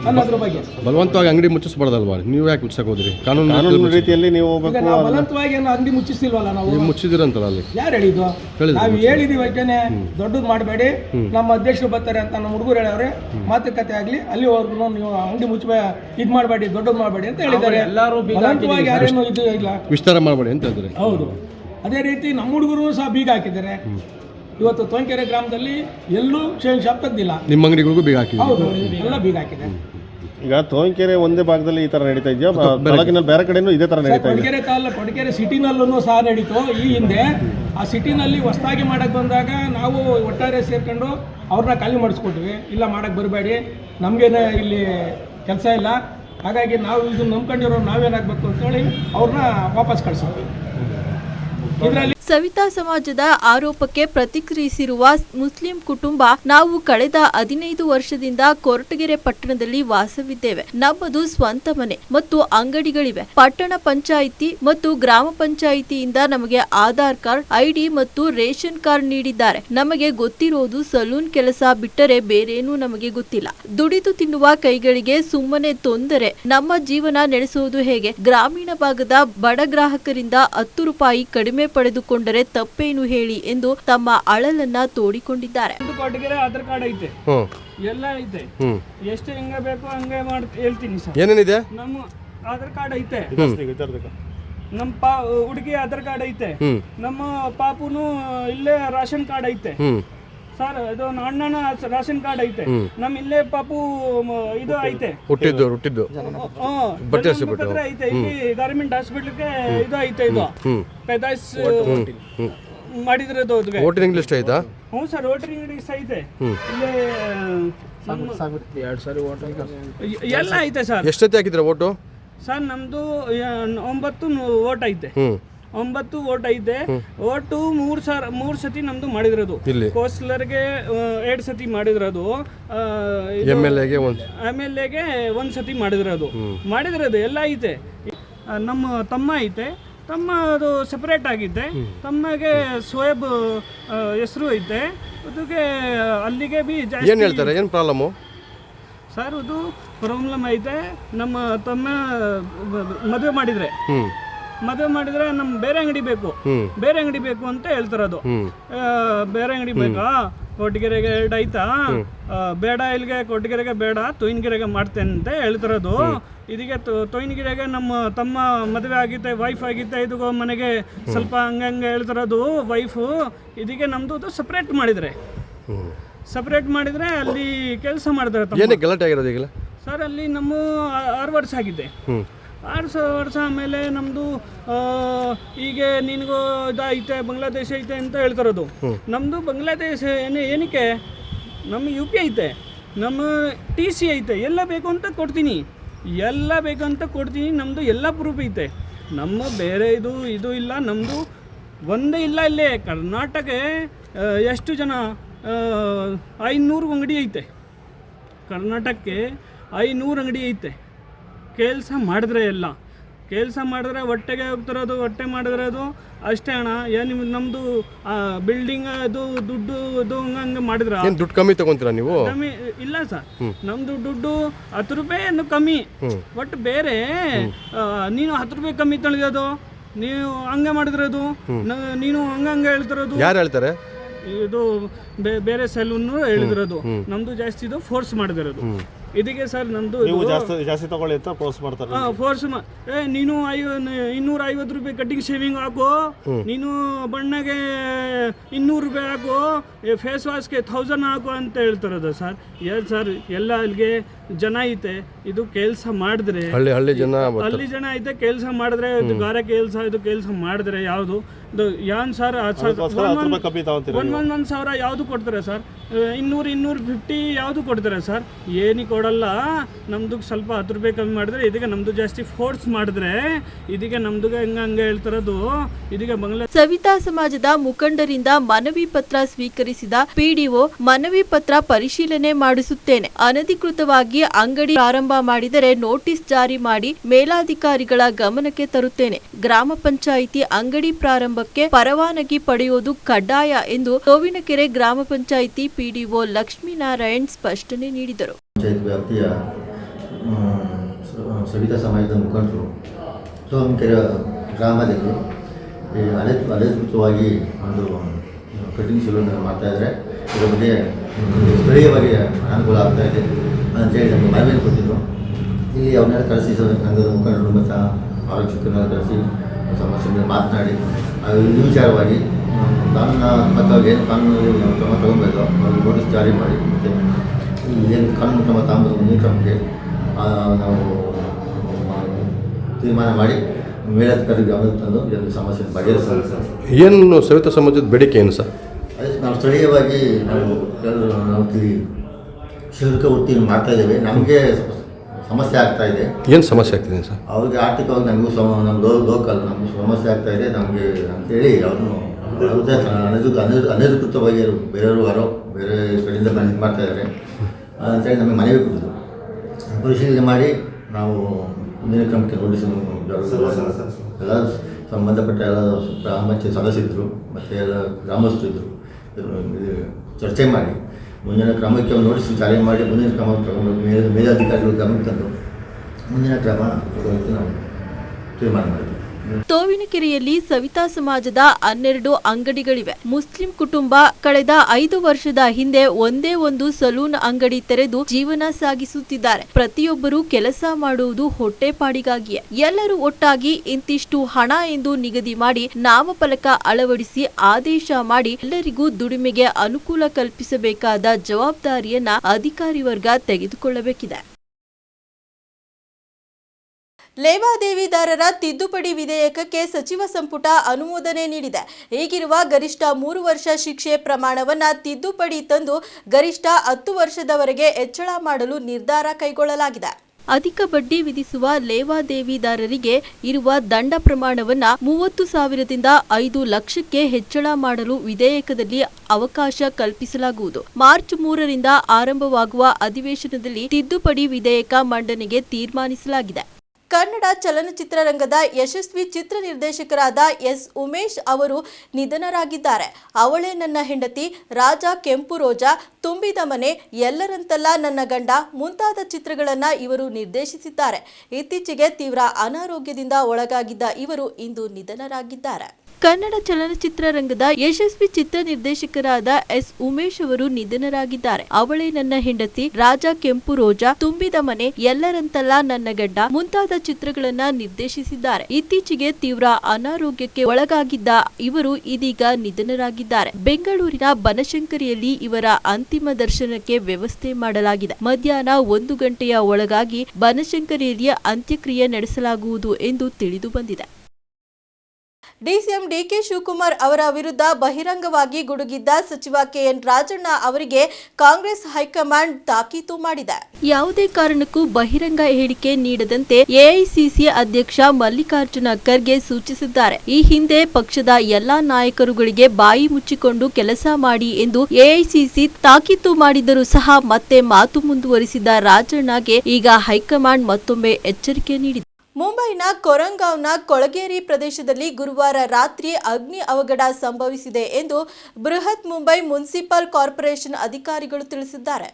ಅನ್ನೋದ್ರ ಬಗ್ಗೆ. ಬಲವಂತವಾಗಿ ಅಂಗಡಿ ಮುಚ್ಚಿಸ್ಬಾರ್ದಲ್ವಾ? ನೀವು ಯಾಕೆ ಮುಚ್ಚಕ್ ಹೋದ್ರಿ ಕಾನೂನು ಕಾನೂನು ರೀತಿಯಲ್ಲಿ ನೀವು ಈಗ ಹೋಗ್ಬೇಕು ನಾವು ಬಲವಂತವಾಗಿ ಏನು ಅಂಗಡಿ ಮುಚ್ಚಿಸಿಲ್ವಲ್ಲ ನಾವು? ನೀವು ಮುಚ್ಚಿದಿರಂತಲ್ಲ ಅಲ್ಲಿ? ಯಾರು ಹೇಳಿದ್ದು? ಹೇಳಿದ್ರು ನಾವು ಹೇಳಿದೀವಿ ಅಷ್ಟೇನೆ ದೊಡ್ಡದು ಮಾಡಬೇಡಿ. ನಮ್ಮ ಅಧ್ಯಕ್ಷರು ಬರ್ತಾರೆ ಅಂತ ನಮ್ಮ ಹುಡುಗರು ಹೇಳವ್ರೆ ಮಾತುಕತೆ ಅಲ್ಲಿ ಅಲ್ಲಿವರೆಗೂ ನೀವು ಅಂಗಡಿ ಮುಚ್ಚ ಇದು ಮಾಡಬೇಡಿ ದೊಡ್ಡದು ಮಾಡಬೇಡಿ ಅಂತ ಹೇಳಿದ್ದಾರೆ. ಎಲ್ಲರೂ ಬೀಗ ಬಲವಂತವಾಗಿ ಯಾರೇನು ಇದು ಇಲ್ಲ. ವಿಸ್ತಾರ ಮಾಡಬೇಡಿ ಅಂತ ಹೇಳಿದ್ರೆ ಹೌದು. ಅದೇ ರೀತಿ ನಮ್ಮ ಹುಡುಗರು ಸಹ ಬೀಗ ಹಾಕಿದ್ದಾರೆ. ಇವತ್ತು ತೊಂಕೆರೆ ಗ್ರಾಮದಲ್ಲಿ ಎಲ್ಲೂ ಶೇನ್ ಶಾಪ್ ತೆಗ್ದಿಲ್ಲ ನಿಮ್ಮ ಅಂಗಡಿಗಳಿಗೂ ಬೀಗ ಹಾಕಿದೆ ಹೌದು ಎಲ್ಲ ಬೀಗ ಹಾಕಿದೆ. ಈಗ ತೋಂಕೆರೆ ಒಂದೇ ಭಾಗದಲ್ಲಿ ಈ ತರ ನಡೀತಾ ಇದೆಯಾ? ಬೇರೆ ಕಡೆನೂ ಇದೇ ತರ ನಡೀತಾ ಇದೆ. ಕೊಡಗೆರೆ ತಾಲ್ಲ ಕೊಡಗೆರೆ ಸಿಟಿನಲ್ಲೂ ಸಹ ನಡೀತು. ಈ ಹಿಂದೆ ಆ ಸಿಟಿನಲ್ಲಿ ಹೊಸದಾಗಿ ಮಾಡಕ್ ಬಂದಾಗ ನಾವು ಒಟ್ಟಾರೆ ಸೇರ್ಕೊಂಡು ಅವ್ರನ್ನ ಖಾಲಿ ಮಾಡಿಸ್ಕೊಟ್ವಿ. ಇಲ್ಲ ಮಾಡಕ್ ಬರಬೇಡಿ. ನಮಗೇನೆ ಇಲ್ಲಿ ಕೆಲಸ ಇಲ್ಲ. ಹಾಗಾಗಿ ನಾವು ಇದನ್ನ ನಂಬ್ಕೊಂಡಿರೋ ನಾವೇನಾಗಬೇಕು ಅಂತೇಳಿ ಅವ್ರನ್ನ ವಾಪಸ್ ಕಳ್ಸೋದು. ಇದರಲ್ಲಿ ಸವಿತಾ ಸಮಾಜದ ಆರೋಪಕ್ಕೆ ಪ್ರತಿಕ್ರಿಯಿಸಿರುವ ಮುಸ್ಲಿಂ ಕುಟುಂಬ, ನಾವು ಕಳೆದ ಹದಿನೈದು ವರ್ಷದಿಂದ ಕೊರಟಗೆರೆ ಪಟ್ಟಣದಲ್ಲಿ ವಾಸವಿದ್ದೇವೆ. ನಮ್ಮದು ಸ್ವಂತ ಮನೆ ಮತ್ತು ಅಂಗಡಿಗಳಿವೆ. ಪಟ್ಟಣ ಪಂಚಾಯಿತಿ ಮತ್ತು ಗ್ರಾಮ ಪಂಚಾಯಿತಿಯಿಂದ ನಮಗೆ ಆಧಾರ್ ಕಾರ್ಡ್, ಐಡಿ ಮತ್ತು ರೇಷನ್ ಕಾರ್ಡ್ ನೀಡಿದ್ದಾರೆ. ನಮಗೆ ಗೊತ್ತಿರೋದು ಸಲೂನ್ ಕೆಲಸ ಬಿಟ್ಟರೆ ಬೇರೇನೂ ನಮಗೆ ಗೊತ್ತಿಲ್ಲ. ದುಡಿದು ತಿನ್ನುವ ಕೈಗಳಿಗೆ ಸುಮ್ಮನೆ ತೊಂದರೆ. ನಮ್ಮ ಜೀವನ ನಡೆಸುವುದು ಹೇಗೆ? ಗ್ರಾಮೀಣ ಭಾಗದ ಬಡ ಗ್ರಾಹಕರಿಂದ ಹತ್ತು ರೂಪಾಯಿ ಕಡಿಮೆ ಪಡೆದುಕೊಂಡರೆ ತಪ್ಪೇನು ಹೇಳಿ ಎಂದು ತಮ್ಮ ಅಳಲನ್ನ ತೋಡಿಕೊಂಡಿದ್ದಾರೆ. ಒಂದು ಕೊಡಗೆರೆ ಆಧಾರ್ ಕಾರ್ಡ್ ಐತೆ. ಎಲ್ಲ ಐತೆ. ಎಷ್ಟು ಹೆಂಗ ಬೇಕು ಹಂಗೆ ಮಾಡಿ ಹೇಳ್ತೀನಿ ಸರ್. ಏನೇನಿದೆ? ನಮ್ಮ ಆಧಾರ್ ಕಾರ್ಡ್ ಐತೆ. ನಮ್ಮ ಪಾ ಹುಡುಗಿ ಆಧಾರ್ ಕಾರ್ಡ್ ಐತೆ. ನಮ್ಮ ಪಾಪುನು ಇಲ್ಲೇ ರಾಷನ್ ಕಾರ್ಡ್ ಐತೆ. ಸರ್ ಇದು ಅಣ್ಣನ ರೇಷನ್ ಕಾರ್ಡ್ ಐತೆ. ನಮ್ ಇಲ್ಲೇ ಪಾಪು ಇದು ಐತೆ. ಹುಟ್ಟಿದ್ದು ಹುಟ್ಟಿದ್ದು. ಐತೆ. ಇಲ್ಲಿ ಗವರ್ಮೆಂಟ್ ಹಾಸ್ಪಿಟ್ಲಿಗೆ ಇದು ಐತೆ ಇದು. ಪೆದಾಯ್ಸ್ ಮಾಡಿದ್ರೆ ಮಾಡಿದ್ರದು ಅದ್ಗೆ ವೋಟಿಂಗ್ ಲಿಸ್ಟ್ ಐತಾ ಹ್ಞೂ ಸರ್ ವೋಟರ್ ಲಿಸ್ಟ್ ಐತೆ. ಇಲ್ಲೇ ಎರಡು ಸಾರಿ ಎಲ್ಲ ಐತೆ ಸರ್. ಎಷ್ಟೊತ್ತಿ ಹಾಕಿದ್ರೆ ವೋಟು ಸರ್ ನಮ್ದು ಒಂಬತ್ತು ವೋಟ್ ಐತೆ. ಹ್ಞೂ ಒಂಬತ್ತು ಓಟ್ ಐತೆ. ಓಟು ಮೂರ್ ಸಾವಿರ ಮೂರ್ ಸತಿ ನಮ್ದು ಮಾಡಿದ್ರದು ಕೋಸ್ಲರ್ಗೆ ಎರಡ್ ಸತಿ ಮಾಡಿದ್ರದು ಎಂ ಎಲ್ ಎಗೆ ಒಂದು. ಸತಿ ಮಾಡಿದ್ರದು ಮಾಡಿದ್ರದು ಎಲ್ಲ ಐತೆ. ನಮ್ಮ ತಮ್ಮ ಐತೆ. ತಮ್ಮ ಅದು ಸೆಪರೇಟ್ ಆಗಿದೆ ತಮ್ಮಗೆ ಸೋಯಬ್ ಹೆಸರು ಐತೆ. ಅದಕ್ಕೆ ಅಲ್ಲಿಗೆ ಬಿ ಏನು ಹೇಳ್ತಾರೆ? ಏನು ಪ್ರಾಬ್ಲಮ್ಮು ಸರ್ ಅದು ಪ್ರಾಬ್ಲಮ್ ಐತೆ. ನಮ್ಮ ತಮ್ಮ ಮದುವೆ ಮಾಡಿದ್ರೆ. ಮದುವೆ ಮಾಡಿದ್ರೆ ನಮ್ ಬೇರೆ ಅಂಗಡಿ ಬೇಕು. ಬೇರೆ ಅಂಗಡಿ ಬೇಕು ಅಂತ ಹೇಳ್ತಾರದು. ಬೇರೆ ಅಂಗಡಿ ಬೇಕಾ? ಕೊಟ್ಟಿಗೆರೆಗೆ ಎರಡು ಆಯ್ತಾ? ಬೇಡ ಇಲ್ಲಿಗೆ ಕೊಟ್ಟಿಗೆರೆಗೆ ಬೇಡ ತೊಯ್ನಗಿರೆಗೆ ಮಾಡ್ತೇನೆ ಅಂತ ಹೇಳ್ತಿರೋದು. ಇದೀಗ ತೊಯ್ನಗಿರೆಗೆ ನಮ್ಮ ತಮ್ಮ ಮದುವೆ ಆಗಿತ್ತೆ ವೈಫ್ ಆಗಿತ್ತೆ ಇದು ಮನೆಗೆ ಸ್ವಲ್ಪ ಹಂಗಂಗೆ ಹೇಳ್ತಿರೋದು ವೈಫು ಇದೀಗ ನಮ್ದು ಅದು ಸಪ್ರೇಟ್ ಮಾಡಿದ್ರೆ. ಸಪ್ರೇಟ್ ಮಾಡಿದ್ರೆ ಅಲ್ಲಿ ಕೆಲಸ ಮಾಡಿದ್ರೆ ಸರ್ ಅಲ್ಲಿ ನಮ್ಮ ಆರು ವರ್ಷ ಆಗಿದೆ ಆರು ಸ ವರ್ಷ ಆಮೇಲೆ ನಮ್ಮದು ಈಗ ನಿನಗೂ ಇದೈತೆ ಬಾಂಗ್ಲಾದೇಶ ಐತೆ ಅಂತ ಹೇಳ್ತಾರದು. ನಮ್ಮದು ಬಾಂಗ್ಲಾದೇಶ ಏನು ಏನಕ್ಕೆ? ನಮ್ಮ ಯು ಪಿ ಐತೆ ನಮ್ಮ ಟಿ ಸಿ ಐತೆ ಎಲ್ಲ ಬೇಕು ಅಂತ ಕೊಡ್ತೀನಿ. ಎಲ್ಲ ಬೇಕು ಅಂತ ಕೊಡ್ತೀನಿ ನಮ್ಮದು ಎಲ್ಲ ಪ್ರೂಫ್ ಐತೆ. ನಮ್ಮ ಬೇರೆ ಇದು ಇದು ಇಲ್ಲ ನಮ್ಮದು ಒಂದೇ ಇಲ್ಲ ಇಲ್ಲೇ. ಕರ್ನಾಟಕ ಎಷ್ಟು ಜನ ಐನೂರು ಅಂಗಡಿ ಐತೆ. ಕರ್ನಾಟಕಕ್ಕೆ ಐನೂರು ಅಂಗಡಿ ಐತೆ. ಕೆಲಸ ಮಾಡಿದ್ರೆ ಎಲ್ಲ. ಕೆಲಸ ಮಾಡಿದ್ರೆ ಹೊಟ್ಟೆಗೆ ಹೋಗ್ತಿರೋದು ಹೊಟ್ಟೆ ಮಾಡಿದ್ರದು ಅಷ್ಟೇ ಅಣ್ಣ. ಏನು ನಿಮ್ಮ ನಮ್ಮದು ಬಿಲ್ಡಿಂಗ್ ಅದು ದುಡ್ಡು ಅದು ಹಂಗೆ ಮಾಡಿದ್ರ? ದುಡ್ಡು ಕಮ್ಮಿ ತಗೊಂತೀರಾ ನೀವು? ಕಮ್ಮಿ ಇಲ್ಲ ಸರ್. ನಮ್ಮದು ದುಡ್ಡು ಹತ್ತು ರೂಪಾಯಿ ಏನು ಕಮ್ಮಿ ಒಟ್ಟು ಬೇರೆ ನೀನು ಹತ್ತು ರೂಪಾಯಿ ಕಮ್ಮಿ ತಳಿಯೋದು ನೀವು ಹಂಗೆ ಮಾಡಿದ್ರದು ಅದು ನೀನು ಹಂಗಂಗೆ ಹೇಳ್ತಿರೋದು. ಯಾರು ಹೇಳ್ತಾರೆ? ಇದು ಬೇರೆ ಸೆಲೂನ್ ಹೇಳಿದಿರೋದು ನಮ್ದು ಜಾಸ್ತಿ ಇದು ಫೋರ್ಸ್ ಮಾಡಿದಿರೋದು ಇದಕ್ಕೆ ಸರ್ ನಂದು ನೀವು ಜಾಸ್ತಿ ಜಾಸ್ತಿ ತಗೊಳ್ಳಿ ಅಂತ ಪೋಸ್ಟ್ ಮಾಡ್ತಾರೆ ಫೋರ್ಸ್ ಏ ನೀನು ಐವ ಇನ್ನೂರ ಐವತ್ತು ರೂಪಾಯಿ ಕಟ್ಟಿಂಗ್ ಶೇವಿಂಗ್ ಹಾಕು. ನೀನು ಬಣ್ಣಗೆ ಇನ್ನೂರು ರೂಪಾಯಿ ಹಾಕು. ಫೇಸ್ ವಾಶ್ಗೆ ಥೌಸಂಡ್ ಹಾಕು ಅಂತ ಹೇಳ್ತಾರದ ಸರ್ ಎಲ್ಲಿ ಸರ್ ಎಲ್ಲ ಅಲ್ಲಿಗೆ ಜನ ಐತೆ ಇದು ಕೆಲಸ ಮಾಡಿದ್ರೆ ಹಳ್ಳಿ ಹಳ್ಳಿ ಜನ. ಅಲ್ಲಿ ಜನ ಐತೆ ಕೆಲಸ ಮಾಡಿದ್ರೆ ಇದು ಗಾರೆ ಕೆಲಸ ಇದು ಕೆಲಸ ಮಾಡಿದ್ರೆ ಯಾವುದು? ಇದು ಯಾನ್ ಸರ್ ಒಂದ್ ಒಂದ್ ಸಾವಿರ ಯಾವ್ದು ಕೊಡ್ತಾರೆ ಸರ್? ಇನ್ನೂರು ಇನ್ನೂರು ಫಿಫ್ಟಿ ಯಾವುದು ಕೊಡ್ತಾರೆ ಸರ್? ಏನಿ ಕೊಡಲ್ಲ ನಮ್ದು ಸ್ವಲ್ಪ ಹತ್ತು ರೂಪಾಯಿ ಕಮ್ಮಿ ಮಾಡಿದ್ರೆ ಇದೀಗ ನಮ್ದು ಜಾಸ್ತಿ ಫೋರ್ಸ್ ಮಾಡಿದ್ರೆ ಇದೀಗ ನಮ್ದು ಹೆಂಗ ಹಂಗೆ ಹೇಳ್ತಾರದು? ಇದೀಗ ಬಂಗ್ಲಾ ಸವಿತಾ ಸಮಾಜದ ಮುಖಂಡರಿಂದ ಮನವಿ ಪತ್ರ ಸ್ವೀಕರಿಸಿದ ಪಿಡಿಒ ಮನವಿ ಪತ್ರ ಪರಿಶೀಲನೆ ಮಾಡಿಸುತ್ತೇನೆ. ಅನಧಿಕೃತವಾಗಿ ಅಂಗಡಿ ಪ್ರಾರಂಭ ಮಾಡಿದರೆ ನೋಟಿಸ್ ಜಾರಿ ಮಾಡಿ ಮೇಲಾಧಿಕಾರಿಗಳ ಗಮನಕ್ಕೆ ತರುತ್ತೇನೆ. ಗ್ರಾಮ ಪಂಚಾಯಿತಿ ಅಂಗಡಿ ಪ್ರಾರಂಭಕ್ಕೆ ಪರವಾನಗಿ ಪಡೆಯುವುದು ಕಡ್ಡಾಯ ಎಂದು ತೋವಿನಕೆರೆ ಗ್ರಾಮ ಪಂಚಾಯಿತಿ ಪಿಡಿಒ ಲಕ್ಷ್ಮೀನಾರಾಯಣ್ ಸ್ಪಷ್ಟನೆ ನೀಡಿದರು. ಗ್ರಾಮದಲ್ಲಿ ಅಧಿಕೃತವಾಗಿ ಒಂದು ಕಟಿಂಗ್ ಸಲೂನ್ ಮಾಡ್ತಾ ಇದರ ಬಗ್ಗೆ ಸ್ಥಳೀಯವಾಗಿ ಅನುಕೂಲ ಆಗ್ತಾ ಇದೆ ಅಂತೇಳಿ ನಮಗೆ ಮನವಿಯನ್ನು ಕೊಟ್ಟಿದ್ದರು ಇಲ್ಲಿ ಅವ್ರನ್ನೆಲ್ಲ ಕಳಿಸಿ ಸಂಘದ ಮುಖಂಡರು ಮತ್ತು ಆರೋಗ್ಯ ಕಳಿಸಿ ಸಮಸ್ಯೆ ಮಾತನಾಡಿ ಈ ವಿಚಾರವಾಗಿ ತನ್ನ ಪ್ರಕಾರ ಏನು ಕಾನೂನು ಕ್ರಮ ತಗೊಬೇಕು ಅವ್ರಿಗೆ ನೋಟಿಸ್ ಜಾರಿ ಮಾಡಿ ಮತ್ತು ಏನು ಕಾನೂನು ಕ್ರಮ ತಗೊಂಡು ಮುಂದಿನ ಕ್ರಮಕ್ಕೆ ನಾವು ತೀರ್ಮಾನ ಮಾಡಿ ಮೇಲಧಿಕಾರಿ ಗಮನ ತಂದು ಸಮಸ್ಯೆ ಬಗೆಹರಿಸಲು ಸರ್ ಏನು ಸವಿತಾ ಸಮಾಜದ ಬೇಡಿಕೆ ಏನು, ಸರ್? ನಾವು ಸ್ಥಳೀಯವಾಗಿ ನಾವು ನಾವು ಇಲ್ಲಿ ಶುಲ್ಕ ವೃತ್ತಿಯನ್ನು ಮಾಡ್ತಾ ಇದ್ದೇವೆ. ನಮಗೆ ಸಮಸ್ಯೆ ಆಗ್ತಾ ಇದೆ. ಏನು ಸಮಸ್ಯೆ ಆಗ್ತಿದೆ ಸರ್? ಅವ್ರಿಗೆ ಆರ್ಥಿಕವಾಗಿ ನಮಗೂ ಸಮ ನಮ್ಮ ಲೋ ಲೋಕಲ್ ನಮಗೂ ಸಮಸ್ಯೆ ಆಗ್ತಾ ಇದೆ. ನಮಗೆ ಅಂತೇಳಿ ಅವನು ಯಾವುದೇ ಅನಧಿಕೃತ ಅನಧಿ ಅನಧಿಕೃತವಾಗಿ ಬೇರೆಯವರು ಯಾರೋ ಬೇರೆ ಕಡೆಯಿಂದ ಬಂದು ಇದು ಮಾಡ್ತಾ ಇದ್ದಾರೆ. ಅಂತೇಳಿ ನಮಗೆ ಮನವಿ ಕೊಡೋದು ಪರಿಶೀಲನೆ ಮಾಡಿ ನಾವು ಮುಂದಿನ ಕ್ರಮಕ್ಕೆ ಎಲ್ಲ ಸಂಬಂಧಪಟ್ಟ ಎಲ್ಲ ಗ್ರಾಮ ಪಂಚಾಯತ್ ಸದಸ್ಯರಿದ್ದರು ಮತ್ತು ಎಲ್ಲ ಗ್ರಾಮಸ್ಥರು ಇದ್ದರು ಇದು ಚರ್ಚೆ ಮಾಡಿ, ಮುಂದಿನ ಕ್ರಮಕ್ಕೆ ನೋಟಿಸ್ ಜಾರಿ ಮಾಡಿ, ಮುಂದಿನ ಕ್ರಮ ತಗೊಂಡು ಮೇಲೆ ಮೇಲಧಿಕಾರಿಗಳು ಗಮನಕ್ಕೆ ತಂದು, ಮುಂದಿನ ಕ್ರಮ ನಾವು ತೀರ್ಮಾನ ಮಾಡಿದ್ವಿ. ತೋವಿನಕೆರೆಯಲ್ಲಿ ಸವಿತಾ ಸಮಾಜದ ಹನ್ನೆರಡು ಅಂಗಡಿಗಳಿವೆ. ಮುಸ್ಲಿಂ ಕುಟುಂಬ ಕಳೆದ ಐದು ವರ್ಷದ ಹಿಂದೆ ಒಂದೇ ಒಂದು ಸಲೂನ್ ಅಂಗಡಿ ತೆರೆದು ಜೀವನ ಸಾಗಿಸುತ್ತಿದ್ದಾರೆ. ಪ್ರತಿಯೊಬ್ಬರು ಕೆಲಸ ಮಾಡುವುದು ಹೊಟ್ಟೆಪಾಡಿಗಾಗಿಯೇ. ಎಲ್ಲರೂ ಒಟ್ಟಾಗಿ ಇಂತಿಷ್ಟು ಹಣ ಎಂದು ನಿಗದಿ ಮಾಡಿ ನಾಮಫಲಕ ಅಳವಡಿಸಿ ಆದೇಶ ಮಾಡಿ ಎಲ್ಲರಿಗೂ ದುಡಿಮೆಗೆ ಅನುಕೂಲ ಕಲ್ಪಿಸಬೇಕಾದ ಜವಾಬ್ದಾರಿಯನ್ನ ಅಧಿಕಾರಿ ವರ್ಗ ತೆಗೆದುಕೊಳ್ಳಬೇಕಿದೆ. ಲೇವಾದೇವಿದಾರರ ತಿದ್ದುಪಡಿ ವಿಧೇಯಕಕ್ಕೆ ಸಚಿವ ಸಂಪುಟ ಅನುಮೋದನೆ ನೀಡಿದೆ. ಈಗಿರುವ ಗರಿಷ್ಠ ಮೂರು ವರ್ಷ ಶಿಕ್ಷೆ ಪ್ರಮಾಣವನ್ನು ತಿದ್ದುಪಡಿ ತಂದು ಗರಿಷ್ಠ ಹತ್ತು ವರ್ಷದವರೆಗೆ ಹೆಚ್ಚಳ ಮಾಡಲು ನಿರ್ಧಾರ ಕೈಗೊಳ್ಳಲಾಗಿದೆ. ಅಧಿಕ ಬಡ್ಡಿ ವಿಧಿಸುವ ಲೇವಾದೇವಿದಾರರಿಗೆ ಇರುವ ದಂಡ ಪ್ರಮಾಣವನ್ನು ಮೂವತ್ತು ಸಾವಿರದಿಂದ ಐದು ಲಕ್ಷಕ್ಕೆ ಹೆಚ್ಚಳ ಮಾಡಲು ವಿಧೇಯಕದಲ್ಲಿ ಅವಕಾಶ ಕಲ್ಪಿಸಲಾಗುವುದು. ಮಾರ್ಚ್ ಮೂರರಿಂದ ಆರಂಭವಾಗುವ ಅಧಿವೇಶನದಲ್ಲಿ ತಿದ್ದುಪಡಿ ವಿಧೇಯಕ ಮಂಡನೆಗೆ ತೀರ್ಮಾನಿಸಲಾಗಿದೆ. ಕನ್ನಡ ಚಲನಚಿತ್ರರಂಗದ ಯಶಸ್ವಿ ಚಿತ್ರ ನಿರ್ದೇಶಕರಾದ ಎಸ್ ಉಮೇಶ್ ಅವರು ನಿಧನರಾಗಿದ್ದಾರೆ. ಅವಳೇ ನನ್ನ ಹೆಂಡತಿ, ರಾಜ ಕೆಂಪು ರೋಜಾ, ತುಂಬಿದ ಮನೆ, ಎಲ್ಲರಂತಲ್ಲ ನನ್ನ ಗಂಡ ಮುಂತಾದ ಚಿತ್ರಗಳನ್ನು ಇವರು ನಿರ್ದೇಶಿಸಿದ್ದಾರೆ. ಇತ್ತೀಚೆಗೆ ತೀವ್ರ ಅನಾರೋಗ್ಯದಿಂದ ಒಳಗಾಗಿದ್ದ ಇವರು ಇಂದು ನಿಧನರಾಗಿದ್ದಾರೆ. ಕನ್ನಡ ಚಲನಚಿತ್ರರಂಗದ ಯಶಸ್ವಿ ಚಿತ್ರ ನಿರ್ದೇಶಕರಾದ ಎಸ್ ಉಮೇಶ್ ಅವರು ನಿಧನರಾಗಿದ್ದಾರೆ. ಅವಳೇ ನನ್ನ ಹೆಂಡತಿ, ರಾಜ ಕೆಂಪು ರೋಜಾ, ತುಂಬಿದ ಮನೆ, ಎಲ್ಲರಂತಲ್ಲ ನನ್ನ ಗಡ್ಡ ಮುಂತಾದ ಚಿತ್ರಗಳನ್ನ ನಿರ್ದೇಶಿಸಿದ್ದಾರೆ. ಇತ್ತೀಚೆಗೆ ತೀವ್ರ ಅನಾರೋಗ್ಯಕ್ಕೆ ಒಳಗಾಗಿದ್ದ ಇವರು ಇದೀಗ ನಿಧನರಾಗಿದ್ದಾರೆ. ಬೆಂಗಳೂರಿನ ಬನಶಂಕರಿಯಲ್ಲಿ ಇವರ ಅಂತಿಮ ದರ್ಶನಕ್ಕೆ ವ್ಯವಸ್ಥೆ ಮಾಡಲಾಗಿದೆ. ಮಧ್ಯಾಹ್ನ ಒಂದು ಗಂಟೆಯ ಒಳಗಾಗಿ ಬನಶಂಕರಿಯಲ್ಲಿ ಅಂತ್ಯಕ್ರಿಯೆ ನಡೆಸಲಾಗುವುದು ಎಂದು ತಿಳಿದು ಬಂದಿದೆ. ಡಿಸಿಎಂ ಡಿಕೆ ಶಿವಕುಮಾರ್ ಅವರ ವಿರುದ್ಧ ಬಹಿರಂಗವಾಗಿ ಗುಡುಗಿದ್ದ ಸಚಿವ ಕೆಎನ್ ರಾಜಣ್ಣ ಅವರಿಗೆ ಕಾಂಗ್ರೆಸ್ ಹೈಕಮಾಂಡ್ ತಾಕೀತು ಮಾಡಿದೆ. ಯಾವುದೇ ಕಾರಣಕ್ಕೂ ಬಹಿರಂಗ ಹೇಳಿಕೆ ನೀಡದಂತೆ ಎಐಸಿಸಿ ಅಧ್ಯಕ್ಷ ಮಲ್ಲಿಕಾರ್ಜುನ ಖರ್ಗೆ ಸೂಚಿಸಿದ್ದಾರೆ. ಈ ಹಿಂದೆ ಪಕ್ಷದ ಎಲ್ಲಾ ನಾಯಕರುಗಳಿಗೆ ಬಾಯಿ ಮುಚ್ಚಿಕೊಂಡು ಕೆಲಸ ಮಾಡಿ ಎಂದು ಎಐಸಿಸಿ ತಾಕೀತು ಮಾಡಿದರೂ ಸಹ ಮತ್ತೆ ಮಾತು ಮುಂದುವರಿಸಿದ ರಾಜಣ್ಣಗೆ ಈಗ ಹೈಕಮಾಂಡ್ ಮತ್ತೊಮ್ಮೆ ಎಚ್ಚರಿಕೆ ನೀಡಿದೆ. ಮುಂಬೈನ ಕೊರಂಗಾವ್ನ ಕೊಳಗೇರಿ ಪ್ರದೇಶದಲ್ಲಿ ಗುರುವಾರ ರಾತ್ರಿ ಅಗ್ನಿ ಅವಘಡ ಸಂಭವಿಸಿದೆ ಎಂದು ಬೃಹತ್ ಮುಂಬೈ ಮುನ್ಸಿಪಲ್ ಕಾರ್ಪೊರೇಷನ್ ಅಧಿಕಾರಿಗಳು ತಿಳಿಸಿದ್ದಾರೆ.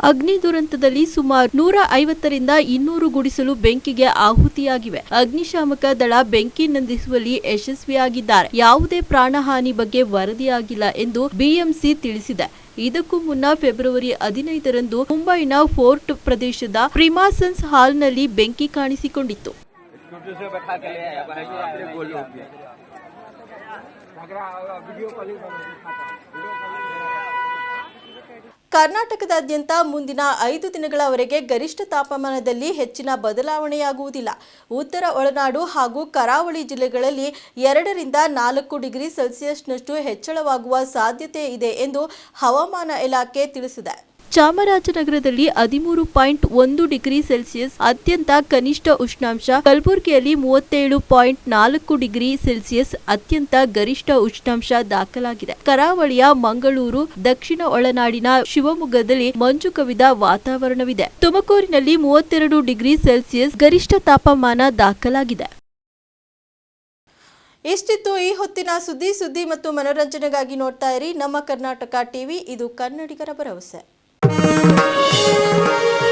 ಅಗ್ನಿ ದುರಂತದಲ್ಲಿ ಸುಮಾರು ನೂರ ಐವತ್ತರಿಂದ ಇನ್ನೂರು ಗುಡಿಸಲು ಬೆಂಕಿಗೆ ಆಹುತಿಯಾಗಿವೆ. ಅಗ್ನಿಶಾಮಕ ದಳ ಬೆಂಕಿ ನಂದಿಸುವಲ್ಲಿ ಯಶಸ್ವಿಯಾಗಿದ್ದಾರೆ. ಯಾವುದೇ ಪ್ರಾಣಹಾನಿ ಬಗ್ಗೆ ವರದಿಯಾಗಿಲ್ಲ ಎಂದು ಬಿಎಂಸಿ ತಿಳಿಸಿದೆ. ಇದಕ್ಕೂ ಮುನ್ನ ಫೆಬ್ರವರಿ ಹದಿನೈದರಂದು ಮುಂಬೈನ ಫೋರ್ಟ್ ಪ್ರದೇಶದ ಪ್ರಿಮಾಸನ್ಸ್ ಹಾಲ್ನಲ್ಲಿ ಬೆಂಕಿ ಕಾಣಿಸಿಕೊಂಡಿತ್ತು. ಕರ್ನಾಟಕದಾದ್ಯಂತ ಮುಂದಿನ ಐದು ದಿನಗಳವರೆಗೆ ಗರಿಷ್ಠ ತಾಪಮಾನದಲ್ಲಿ ಹೆಚ್ಚಿನ ಬದಲಾವಣೆಯಾಗುವುದಿಲ್ಲ. ಉತ್ತರ ಒಳನಾಡು ಹಾಗೂ ಕರಾವಳಿ ಜಿಲ್ಲೆಗಳಲ್ಲಿ ಎರಡರಿಂದ ನಾಲ್ಕು ಡಿಗ್ರಿ ಸೆಲ್ಸಿಯಸ್ನಷ್ಟು ಹೆಚ್ಚಳವಾಗುವ ಸಾಧ್ಯತೆ ಇದೆ ಎಂದು ಹವಾಮಾನ ಇಲಾಖೆ ತಿಳಿಸಿದೆ. ಚಾಮರಾಜನಗರದಲ್ಲಿ ಹದಿಮೂರು ಪಾಯಿಂಟ್ ಒಂದು ಡಿಗ್ರಿ ಸೆಲ್ಸಿಯಸ್, ಅತ್ಯಂತ ಕನಿಷ್ಠ ಉಷ್ಣಾಂಶ ಕಲಬುರಗಿಯಲ್ಲಿ ಮೂವತ್ತೇಳು ಪಾಯಿಂಟ್ ನಾಲ್ಕು ಡಿಗ್ರಿ ಸೆಲ್ಸಿಯಸ್, ಅತ್ಯಂತ ಗರಿಷ್ಠ ಉಷ್ಣಾಂಶ ದಾಖಲಾಗಿದೆ. ಕರಾವಳಿಯ ಮಂಗಳೂರು, ದಕ್ಷಿಣ ಒಳನಾಡಿನ ಶಿವಮೊಗ್ಗದಲ್ಲಿ ಮಂಜು ಕವಿದ ವಾತಾವರಣವಿದೆ. ತುಮಕೂರಿನಲ್ಲಿ ಮೂವತ್ತೆರಡು ಡಿಗ್ರಿ ಸೆಲ್ಸಿಯಸ್ ಗರಿಷ್ಠ ತಾಪಮಾನ ದಾಖಲಾಗಿದೆ. ಇಷ್ಟಿತ್ತು ಈ ಹೊತ್ತಿನ ಸುದ್ದಿ ಸುದ್ದಿ ಮತ್ತು ಮನೋರಂಜನೆಗಾಗಿ ನೋಡ್ತಾ ಇರಿ ನಮ್ಮ ಕರ್ನಾಟಕ ಟಿವಿ, ಇದು ಕನ್ನಡಿಗರ ಭರವಸೆ. はい。